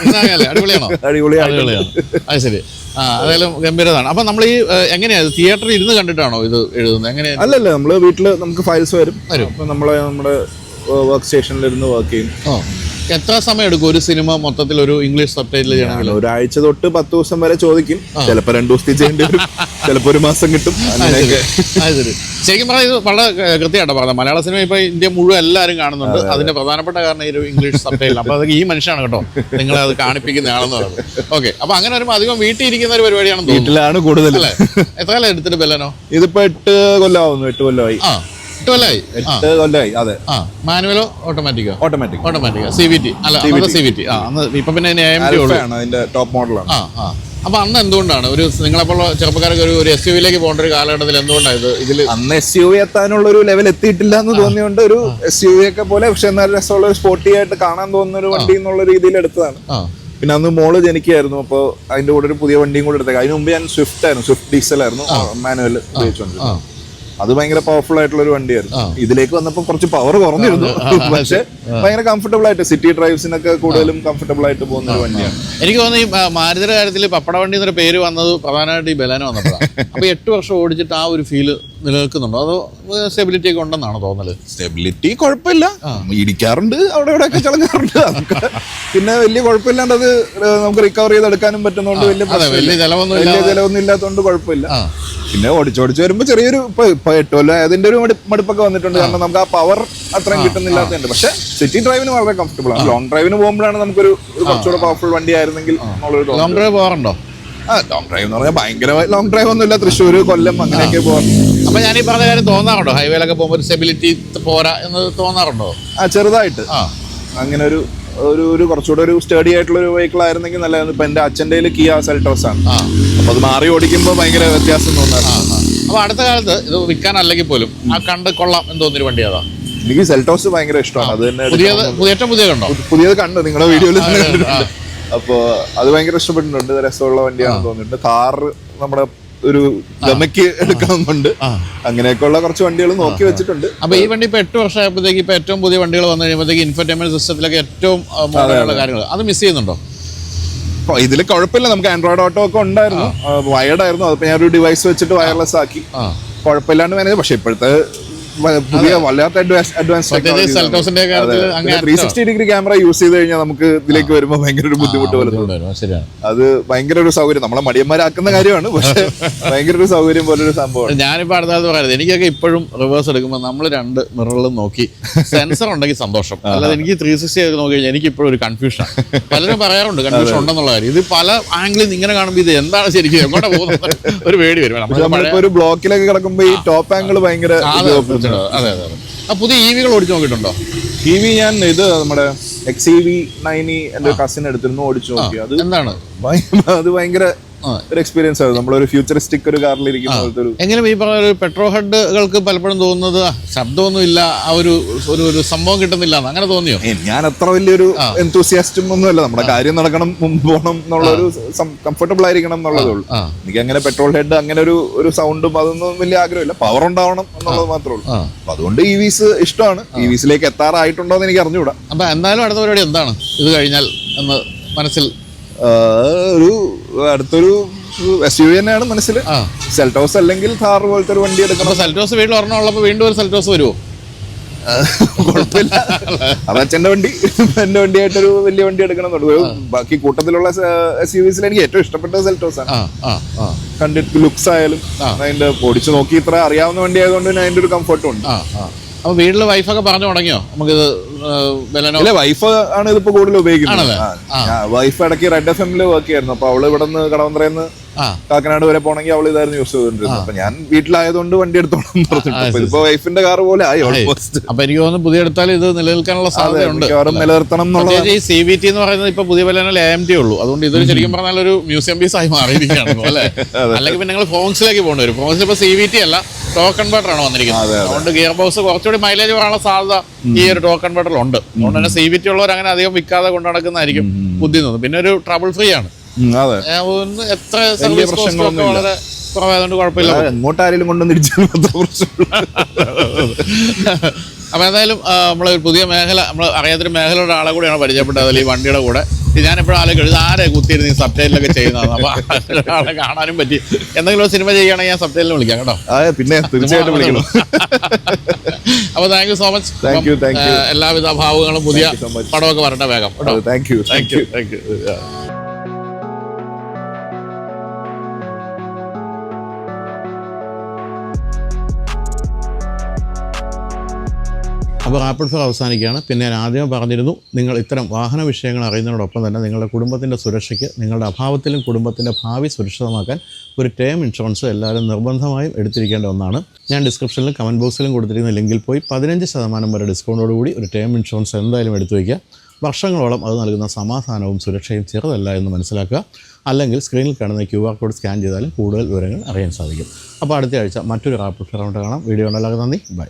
അടിപൊളിയാണോ? അടിപൊളിയാണ് അത് ശരി. ആ അതായാലും ഗംഭീരതാണ്. അപ്പൊ നമ്മൾ ഈ എങ്ങനെയാ? തിയേറ്ററിൽ ഇരുന്ന് കണ്ടിട്ടാണോ ഇത് എഴുതുന്നത്? എങ്ങനെയാ? അല്ലല്ല നമ്മൾ വീട്ടിൽ നമുക്ക് ഫയൽസ് വരും. അപ്പൊ നമ്മൾ നമ്മുടെ വർക്ക് സ്റ്റേഷനിൽ ഇരുന്ന് വർക്ക് ചെയ്യും. എത്ര സമയം എടുക്കും ഒരു സിനിമ മൊത്തത്തിൽ ഒരു ഇംഗ്ലീഷ് സബ് ടൈറ്റിൽ ചെയ്യണമെങ്കിൽ ഒരാഴ്ച തൊട്ട് പത്ത് ദിവസം വരെ ചോദിക്കും. ചിലപ്പോ രണ്ടു ദിവസത്തിൽ ചെയ്യേണ്ടി വരും. ചിലപ്പോ ഒരു മാസം കിട്ടും. ശരിക്കും പറഞ്ഞാൽ ഇത് വളരെ കൃത്യമായിട്ട് പറഞ്ഞത്. മലയാള സിനിമ ഇപ്പൊ ഇന്ത്യ മുഴുവൻ എല്ലാവരും കാണുന്നുണ്ട്. അതിന്റെ പ്രധാനപ്പെട്ട കാരണം ഈ ഒരു ഇംഗ്ലീഷ് സബ് ടൈറ്റിൽ അപ്പൊ അത് ഈ മനുഷ്യനാണ് കേട്ടോ. നിങ്ങളെ അത് കാണിപ്പിക്കുന്ന ആളെന്ന് പറയുന്നത്. ഓക്കെ. അപ്പൊ അങ്ങനെ വരുമ്പോൾ അധികം വീട്ടിൽ ഇരിക്കുന്ന ഒരു പരിപാടിയാണ് വീട്ടിലാണ് കൂടുതൽ എത്ര കാലം എടുത്തിട്ട് ബെല്ലനോ? ഇതിപ്പോ എട്ട് കൊല്ലമാവുന്നു എട്ട് കൊല്ലമായി. എട്ട് കൊല്ലായി? എട്ട് കൊല്ലമായി അതെ. ആ മാനുവലോ ഓട്ടോമാറ്റിക്കോ? Automatic automatic C V T അല്ല അന്നത്തെ സി വി ടി ആ അന്ന് ഇപ്പൊ പിന്നെ എ എം ടി ഉള്ളൂ. ആണ് അതിന്റെ ടോപ്പ് മോഡലാണ് ആ ആ. അപ്പൊ അന്ന് എന്തുകൊണ്ടാണ്? ഒരു നിങ്ങളെപ്പോലുള്ള ചെറുപ്പക്കാർക്ക് ഒരു എസ് യു വിയിലേക്ക് പോകേണ്ട ഒരു കാലഘട്ടത്തിൽ എന്തുകൊണ്ടാണ് ഇതിൽ അന്ന് എസ് യു വി എത്താനുള്ള ഒരു ലെവൽ എത്തിയിട്ടില്ല എന്ന് തോന്നിയോണ്ട് ഒരു എസ് യു വി ഒക്കെ പോലെ പക്ഷെ രസമുള്ള ഒരു സ്പോർട്ടി ആയിട്ട് കാണാൻ തോന്നുന്ന ഒരു വണ്ടി എന്നുള്ള രീതിയിൽ എടുത്തതാണ്. പിന്നെ അന്ന് മോൾ ജനിക്കായിരുന്നു അപ്പോൾ അതിന്റെ കൂടെ ഒരു പുതിയ വണ്ടിയും കൂടെ എടുത്തേക്കാം അതിന് മുമ്പ് ഞാൻ സ്വിഫ്റ്റ് ആയിരുന്നു സ്വിഫ്റ്റ് ഡീസൽ ആയിരുന്നു മാനുവൽ ഉപയോഗിച്ചുകൊണ്ടിരുന്നത്. ആ. അത് ഭയങ്കര പവർഫുൾ ആയിട്ടുള്ള ഒരു വണ്ടിയായിരുന്നു. ഇതിലേക്ക് വന്നപ്പോൾ കുറച്ച് പവർ കുറഞ്ഞിരുന്നു. പക്ഷെ ഭയങ്കര കംഫർട്ടബിൾ ആയിട്ട് സിറ്റി ഡ്രൈവ്സിനൊക്കെ കൂടുതലും കംഫർട്ടബിൾ ആയിട്ട് പോകുന്ന ഒരു വണ്ടിയാണ്. എനിക്ക് തോന്നുന്നു ഈ മാരുതിയുടെ കാര്യത്തിൽ പപ്പട വണ്ടി എന്നൊരു പേര് വന്നത് പ്രധാനമായിട്ട് ഈ ബലാന വന്നപ്പോഴാണ്. അപ്പോൾ എട്ട് വർഷം ഓടിച്ചിട്ട് ആ ഒരു ഫീൽ നിലനിൽക്കുന്നുണ്ടോ? അതോ സ്റ്റെബിലിറ്റി ഒക്കെ ഉണ്ടെന്നാണ് തോന്നൽ? സ്റ്റെബിലിറ്റി കുഴപ്പമില്ല. ഇടിക്കാറുണ്ട് അവിടെ ഇവിടെ ഒക്കെ ചളങ്ങാറുണ്ട്. അതൊക്കെ പിന്നെ വലിയ കുഴപ്പമില്ലാണ്ട് അത് നമുക്ക് റിക്കവർ ചെയ്തെടുക്കാനും പറ്റുന്നതുകൊണ്ട് വലിയ വലിയ ചിലവൊന്നും വലിയ ചിലവൊന്നും ഇല്ലാത്തതുകൊണ്ട് കുഴപ്പമില്ല. പിന്നെ ഓടിച്ചോടിച്ച് വരുമ്പോൾ ചെറിയൊരു ഇപ്പൊ ഇപ്പൊ എട്ട് കൊല്ലം അതിന്റെ ഒരു മടുപ്പൊക്കെ വന്നിട്ടുണ്ട്. കാരണം നമുക്ക് ആ പവർ അത്രയും കിട്ടുന്നില്ലാത്തതുണ്ട്. പക്ഷെ സിറ്റി ഡ്രൈവിന് വളരെ കംഫർട്ടബിൾ ആണ്. ലോങ് ഡ്രൈവിന് പോകുമ്പോഴാണ് നമുക്കൊരു കുറച്ചുകൂടെ പവർഫുൾ വണ്ടി ആയിരുന്നെങ്കിൽ. ലോങ് ഡ്രൈവ് പോകാറുണ്ടോ ആ ലോങ് ഡ്രൈവ് എന്ന് പറഞ്ഞാൽ ഭയങ്കര ലോങ് ഡ്രൈവ് ഒന്നുമില്ല. തൃശ്ശൂർ കൊല്ലം അങ്ങനെയൊക്കെ പോകാം അപ്പൊ ഞാൻ ഈ പറഞ്ഞ കാര്യം തോന്നാറുണ്ടോ? ഹൈവേയിലൊക്കെ പോകുമ്പോൾ ഒരു സ്റ്റെബിലിറ്റി പോരാ എന്ന് തോന്നാറുണ്ടോ? ആ ചെറുതായിട്ട്. ആ. അങ്ങനെ ഒരു ഒരു ഒരു കുറച്ചുകൂടെ ഒരു സ്റ്റഡി ആയിട്ടുള്ള ഒരു വെഹിക്കിൾ ആയിരുന്നെങ്കിൽ നല്ലതായിരുന്നു. ഇപ്പൊ എന്റെ അച്ഛന്റെ കിയ സെൽട്ടോസ് ആണ്. അപ്പൊ അത് മാറി ഓടിക്കുമ്പോൾ ഭയങ്കര വ്യത്യാസം തോന്നാറുണ്ട്. അപ്പൊ അടുത്ത കാലത്ത് ഇത് വിൽക്കാനല്ലെങ്കിൽ പോലും ആ കണ്ട് കൊള്ളാം എന്ന് തോന്നിയൊരു വണ്ടി അതാ എനിക്ക് സെൽട്ടോസ് ഭയങ്കര ഇഷ്ടമാണ്. അത് തന്നെ പുതിയത് പുതിയ കണ്ടോ പുതിയത് കണ്ടു. നിങ്ങളുടെ വീഡിയോയിൽ അപ്പോ അത് ഭയങ്കര ഇഷ്ടപ്പെട്ടിട്ടുണ്ട് രസമുള്ള വണ്ടിയാണെന്ന് തോന്നിയിട്ടുണ്ട് കാറ് നമ്മുടെ ഒരു ഗമയ്ക്ക് അങ്ങനെയൊക്കെ അങ്ങനെയൊക്കെയുള്ള കുറച്ച് വണ്ടികൾ നോക്കി വെച്ചിട്ടുണ്ട്. അപ്പൊ ഈ വണ്ടി ഇപ്പൊ എട്ട് വർഷമായപ്പോഴത്തേക്ക് ഇപ്പൊ ഏറ്റവും പുതിയ വണ്ടികൾ വന്നു കഴിയുമ്പോഴത്തേക്ക് ഇൻഫർടൈൻമെന്റ് സിസ്റ്റത്തിലൊക്കെ ഏറ്റവും മോഡലുള്ള കാര്യങ്ങൾ അത് മിസ് ചെയ്യുന്നുണ്ടോ? അപ്പൊ ഇതിൽ കുഴപ്പമില്ല. നമുക്ക് ആൻഡ്രോയിഡ് ഓട്ടോ ഒക്കെ ഉണ്ടായിരുന്നു. വയർഡായിരുന്നു അതിപ്പോ ഞാൻ ഒരു ഡിവൈസ് വെച്ചിട്ട് വയർലെസ് ആക്കി. കുഴപ്പമില്ലാണ്ട് മാനേജ് പക്ഷെ ഇപ്പോഴത്തെ പുതിയ വല്ലാത്ത advance advance സെൽറ്റോസിന്റെ three sixty degree camera use ചെയ്ത് കഴിഞ്ഞാൽ നമുക്ക് ഇതിലേക്ക് വരുമ്പോൾ ഭയങ്കര ഒരു ബുദ്ധിമുട്ട് പോലെ തോന്നും. വരും, ശരിയാണ്. അത് ഭയങ്കര ഒരു സൗകര്യം. നമ്മളെ മടിയന്മാരാക്കുന്ന കാര്യമാണ് പക്ഷെ ഭയങ്കര ഒരു സൗകര്യം പോലെ ഒരു സംഭവം ഞാനിപ്പോൾ അടുത്ത കാലത്ത് പറയുന്നത് എനിക്കൊക്കെ ഇപ്പോഴും റിവേഴ്സ് എടുക്കുമ്പോൾ നമ്മൾ രണ്ട് മിററിലും നോക്കി. സെൻസർ ഉണ്ടെങ്കിൽ സന്തോഷം. അല്ലാതെ എനിക്ക് ത്രീ സിക്സ്റ്റി ഒക്കെ നോക്കി കഴിഞ്ഞാൽ എനിക്ക് ഇപ്പോഴും ഒരു കൺഫ്യൂഷൻ പലരും പറയാറുണ്ട് കൺഫ്യൂഷൻ ഉണ്ടെന്നുള്ള കാര്യം. ഇത് പല ആംഗിളിൽ ഇങ്ങനെ കാണുമ്പോൾ ഇത് എന്താണ് ശരിക്കും? എങ്ങോട്ടാ പോകുന്നത്? ഒരു പേടി വരും. ഒരു ബ്ലോക്കിലൊക്കെ കിടക്കുമ്പോൾ ഈ ടോപ്പ് ആംഗിൾ ഭയങ്കര അതെ അതെ അതെ. ആ പുതിയ ഇ വികൾ ഓടിച്ചു നോക്കിയിട്ടുണ്ടോ? ടി വി ഞാൻ ഇത് നമ്മുടെ X E V nine E എന്റെ കസിൻ എടുത്തിരുന്നു ഓടിച്ചു നോക്കി. അത് എന്താണ്? അത് ഭയങ്കര. ഒരു എക്സ്പീരിയൻസ് ആയിരുന്നു. നമ്മളൊരു ഫ്യൂച്ചറിസ്റ്റിക് ഒരു കാറിൽ ഇരിക്കുന്ന എങ്കിലും ഈ പറഞ്ഞ ഒരു പെട്രോൾ ഹെഡുകൾക്ക് പലപ്പോഴും തോന്നുന്നത് ശബ്ദമൊന്നും ഇല്ല ആ ഒരു ഒരു ഒരു സംഭവം കിട്ടുന്നില്ല അങ്ങനെ തോന്നിയോ? ഞാൻ അത്ര വലിയൊരു എന്തൂസിയാസ്റ്റും ഒന്നുമല്ല. നമ്മുടെ കാര്യം നടക്കണം മുമ്പ് പോകണം എന്നുള്ള ഒരു കംഫർട്ടബിൾ ആയിരിക്കണം എന്നുള്ളതേ ഉള്ളൂ. എനിക്ക് അങ്ങനെ പെട്രോൾ ഹെഡ് അങ്ങനെ ഒരു ഒരു സൗണ്ടും അതൊന്നും വലിയ ആഗ്രഹമില്ല. പവർ ഉണ്ടാവണം എന്നുള്ളത് മാത്രമേ ഉള്ളൂ. അപ്പൊ അതുകൊണ്ട് ഇ വിസ് ഇഷ്ടമാണ്. ഇ വിസിലേക്ക് എത്താറായിട്ടുണ്ടോ എന്ന് എനിക്ക് അറിഞ്ഞുകൂടാ അപ്പൊ എന്തായാലും അടുത്ത പരിപാടി എന്താണ്? ഇത് കഴിഞ്ഞാൽ എന്ന് മനസ്സിൽ ഒരു അടുത്തൊരു എസ് യു തന്നെയാണ് മനസ്സിൽ. സെൽറ്റോസ് അല്ലെങ്കിൽ കാർ പോലത്തെ ഒരു വണ്ടി എടുക്കണം. സെൽറ്റോസ് വീട്ടിൽ ഒരെണ്ണം ഉള്ളപ്പോൾ വീണ്ടും ഒരു സെൽറ്റോസ് വരുമോ കുഴപ്പമില്ല. അത് അച്ഛന്റെ വണ്ടി. എന്റെ വണ്ടിയായിട്ടൊരു വലിയ വണ്ടി എടുക്കണം തുടങ്ങും ബാക്കി കൂട്ടത്തിലുള്ള എസ് യു വിസിൽ എനിക്ക് ഏറ്റവും ഇഷ്ടപ്പെട്ടത് സെൽറ്റോസ് ആണ്. കണ്ടിട്ട് ലുക്സ് ആയാലും അതിന്റെ ഓടിച്ചു നോക്കി ഇത്ര അറിയാവുന്ന വണ്ടി ആയതുകൊണ്ട് അതിന്റെ ഒരു കംഫർട്ടും ഉണ്ട്. അപ്പൊ വീട്ടിൽ വൈഫൊക്കെ പറഞ്ഞു തുടങ്ങിയോ? നമുക്ക് ബലനോ? വൈഫ് ആണ് ഇതിപ്പോ കൂടുതൽ ഉപയോഗിക്കുന്നത്. ആ, വൈഫ് ഇടയ്ക്ക് റെഡ് എഫ് എമ്മിൽ വർക്ക് ചെയ്യായിരുന്നു അപ്പൊ അവൾ ഇവിടെ നിന്ന് കടവന്ത്രയെന്ന് ആ. കാക്കനാട് വരെ പോണെങ്കിൽ അവൾ ഇതായിരുന്നു യൂസ് ചെയ്തോണ്ടിരുന്നത് അപ്പൊ ഞാൻ വീട്ടിലായതുകൊണ്ട് വണ്ടി എടുത്തോളം പറഞ്ഞിട്ട്. അപ്പൊ ഇതിപ്പോ വൈഫിന്റെ കാർ പോലെ ആയി ഓൾമോസ്റ്റ് അപ്പൊ എനിക്ക് തോന്നുന്നു പുതിയ എടുത്താൽ ഇത് നിലനിൽക്കാനുള്ള സാധ്യതയുണ്ട്. മിക്കവാറും നിലനിർത്തണം എന്നുള്ളത് പ്രത്യേകിച്ച് ഈ സി വി ടി എന്ന് പറയുന്നത് ഇപ്പൊ പുതിയ ബലനിൽ എ എം ടി ഉള്ളൂ. അതുകൊണ്ട് ഇതൊരു ശരിക്കും പറഞ്ഞാൽ ഒരു മ്യൂസിയം പീസ് ആയി മാറിയിരിക്കുകയാണ് ഇപ്പോ, അല്ലേ? അല്ലെങ്കിൽ പിന്നെ നിങ്ങൾ ഫോൺസിലേക്ക് പോകേണ്ടി വരും. ഫോൺസിൽ ഇപ്പൊ സി വി ടി അല്ല. ടോക്ക് ബട്ടർ ആണ് വന്നിരിക്കുന്നത് അതുകൊണ്ട് ഗിയർ ബോക്സ് കുറച്ചുകൂടി മൈലേജ് വരാനുള്ള സാധ്യത ഈ ഒരു ടോക്കൺ കൺവേർട്ടറിൽ ഉണ്ട് അതുകൊണ്ട് തന്നെ സി വി ടി ഉള്ളവർ അങ്ങനെ അധികം വിൽക്കാതെ കൊണ്ട് നടക്കുന്നതായിരിക്കും ബുദ്ധി തോന്നുന്നു പിന്നെ ഒരു ട്രബിൾ ഫ്രീ ആണ്. എത്ര സർവീസ് കോസ്റ്റും വളരെ കുറവായതുകൊണ്ട് കുഴപ്പമില്ല. ആരെങ്കിലും കൊണ്ടുവന്ന് ഇടിച്ചാൽ മാത്രമേ അപ്പോൾ എന്തായാലും നമ്മൾ പുതിയ മേഖല നമ്മൾ അറിയാത്തൊരു മേഖലയുടെ ആളെ കൂടെയാണ് പരിചയപ്പെട്ടത്. അതിൽ ഈ വണ്ടിയുടെ കൂടെ. ഞാനെപ്പോഴും ആലോചിക്കും ആരെ കുത്തിയിരുന്ന് ഈ സബ്ടൈലിലൊക്കെ ചെയ്യുന്നതാണ് അപ്പോൾ ആളെ കാണാനും പറ്റി. എന്തെങ്കിലും ഒരു സിനിമ ചെയ്യുകയാണെങ്കിൽ ഞാൻ സബ്ടൈലിന് വിളിക്കാം കേട്ടോ. പിന്നെ തീർച്ചയായിട്ടും വിളിക്കണം അപ്പൊ thank you so much thank you thank you എല്ലാവിധ ഭാവുകളും പുതിയ പടമൊക്കെ വരട്ടെ വേഗം. Thank you thank you thank you അപ്പോൾ റാപ്പിഡ് ഫയർ അവസാനിക്കുകയാണ്. പിന്നെ ഞാൻ ആദ്യം പറഞ്ഞിരുന്നു നിങ്ങൾ ഇത്തരം വാഹന വിഷയങ്ങൾ അറിയുന്നതിനോടൊപ്പം തന്നെ നിങ്ങളുടെ കുടുംബത്തിന്റെ സുരക്ഷയ്ക്ക് നിങ്ങളുടെ അഭാവത്തിലും കുടുംബത്തിന്റെ ഭാവി സുരക്ഷിതമാക്കാൻ ഒരു ടേം ഇൻഷുറൻസ് എല്ലാവരും നിർബന്ധമായും എടുത്തിരിക്കേണ്ട ഒന്നാണ്. ഞാൻ ഡിസ്ക്രിപ്ഷനിലും കമന്റ് ബോക്സിലും കൊടുത്തിരിക്കുന്ന ലിങ്കിൽ പോയി പതിനഞ്ച് ശതമാനം വരെ ഡിസ്കൗണ്ടോടുകൂടി ഒരു ടേം ഇൻഷുറൻസ് എന്തായാലും എടുത്തു വയ്ക്കുക. വർഷങ്ങളോളം അത് നൽകുന്ന സമാധാനവും സുരക്ഷയും ചെറുതല്ല എന്ന് മനസ്സിലാക്കുക. അല്ലെങ്കിൽ സ്ക്രീനിൽ കാണുന്ന ക്യു ആർ കോഡ് സ്കാൻ ചെയ്താലും കൂടുതൽ വിവരങ്ങൾ അറിയാൻ സാധിക്കും. അപ്പോൾ അടുത്ത ആഴ്ച മറ്റൊരു റാപ്പിഡ് ഫയർ കാണാം. വീഡിയോ ഉണ്ടല്ലാതെ നന്ദി. ബൈ.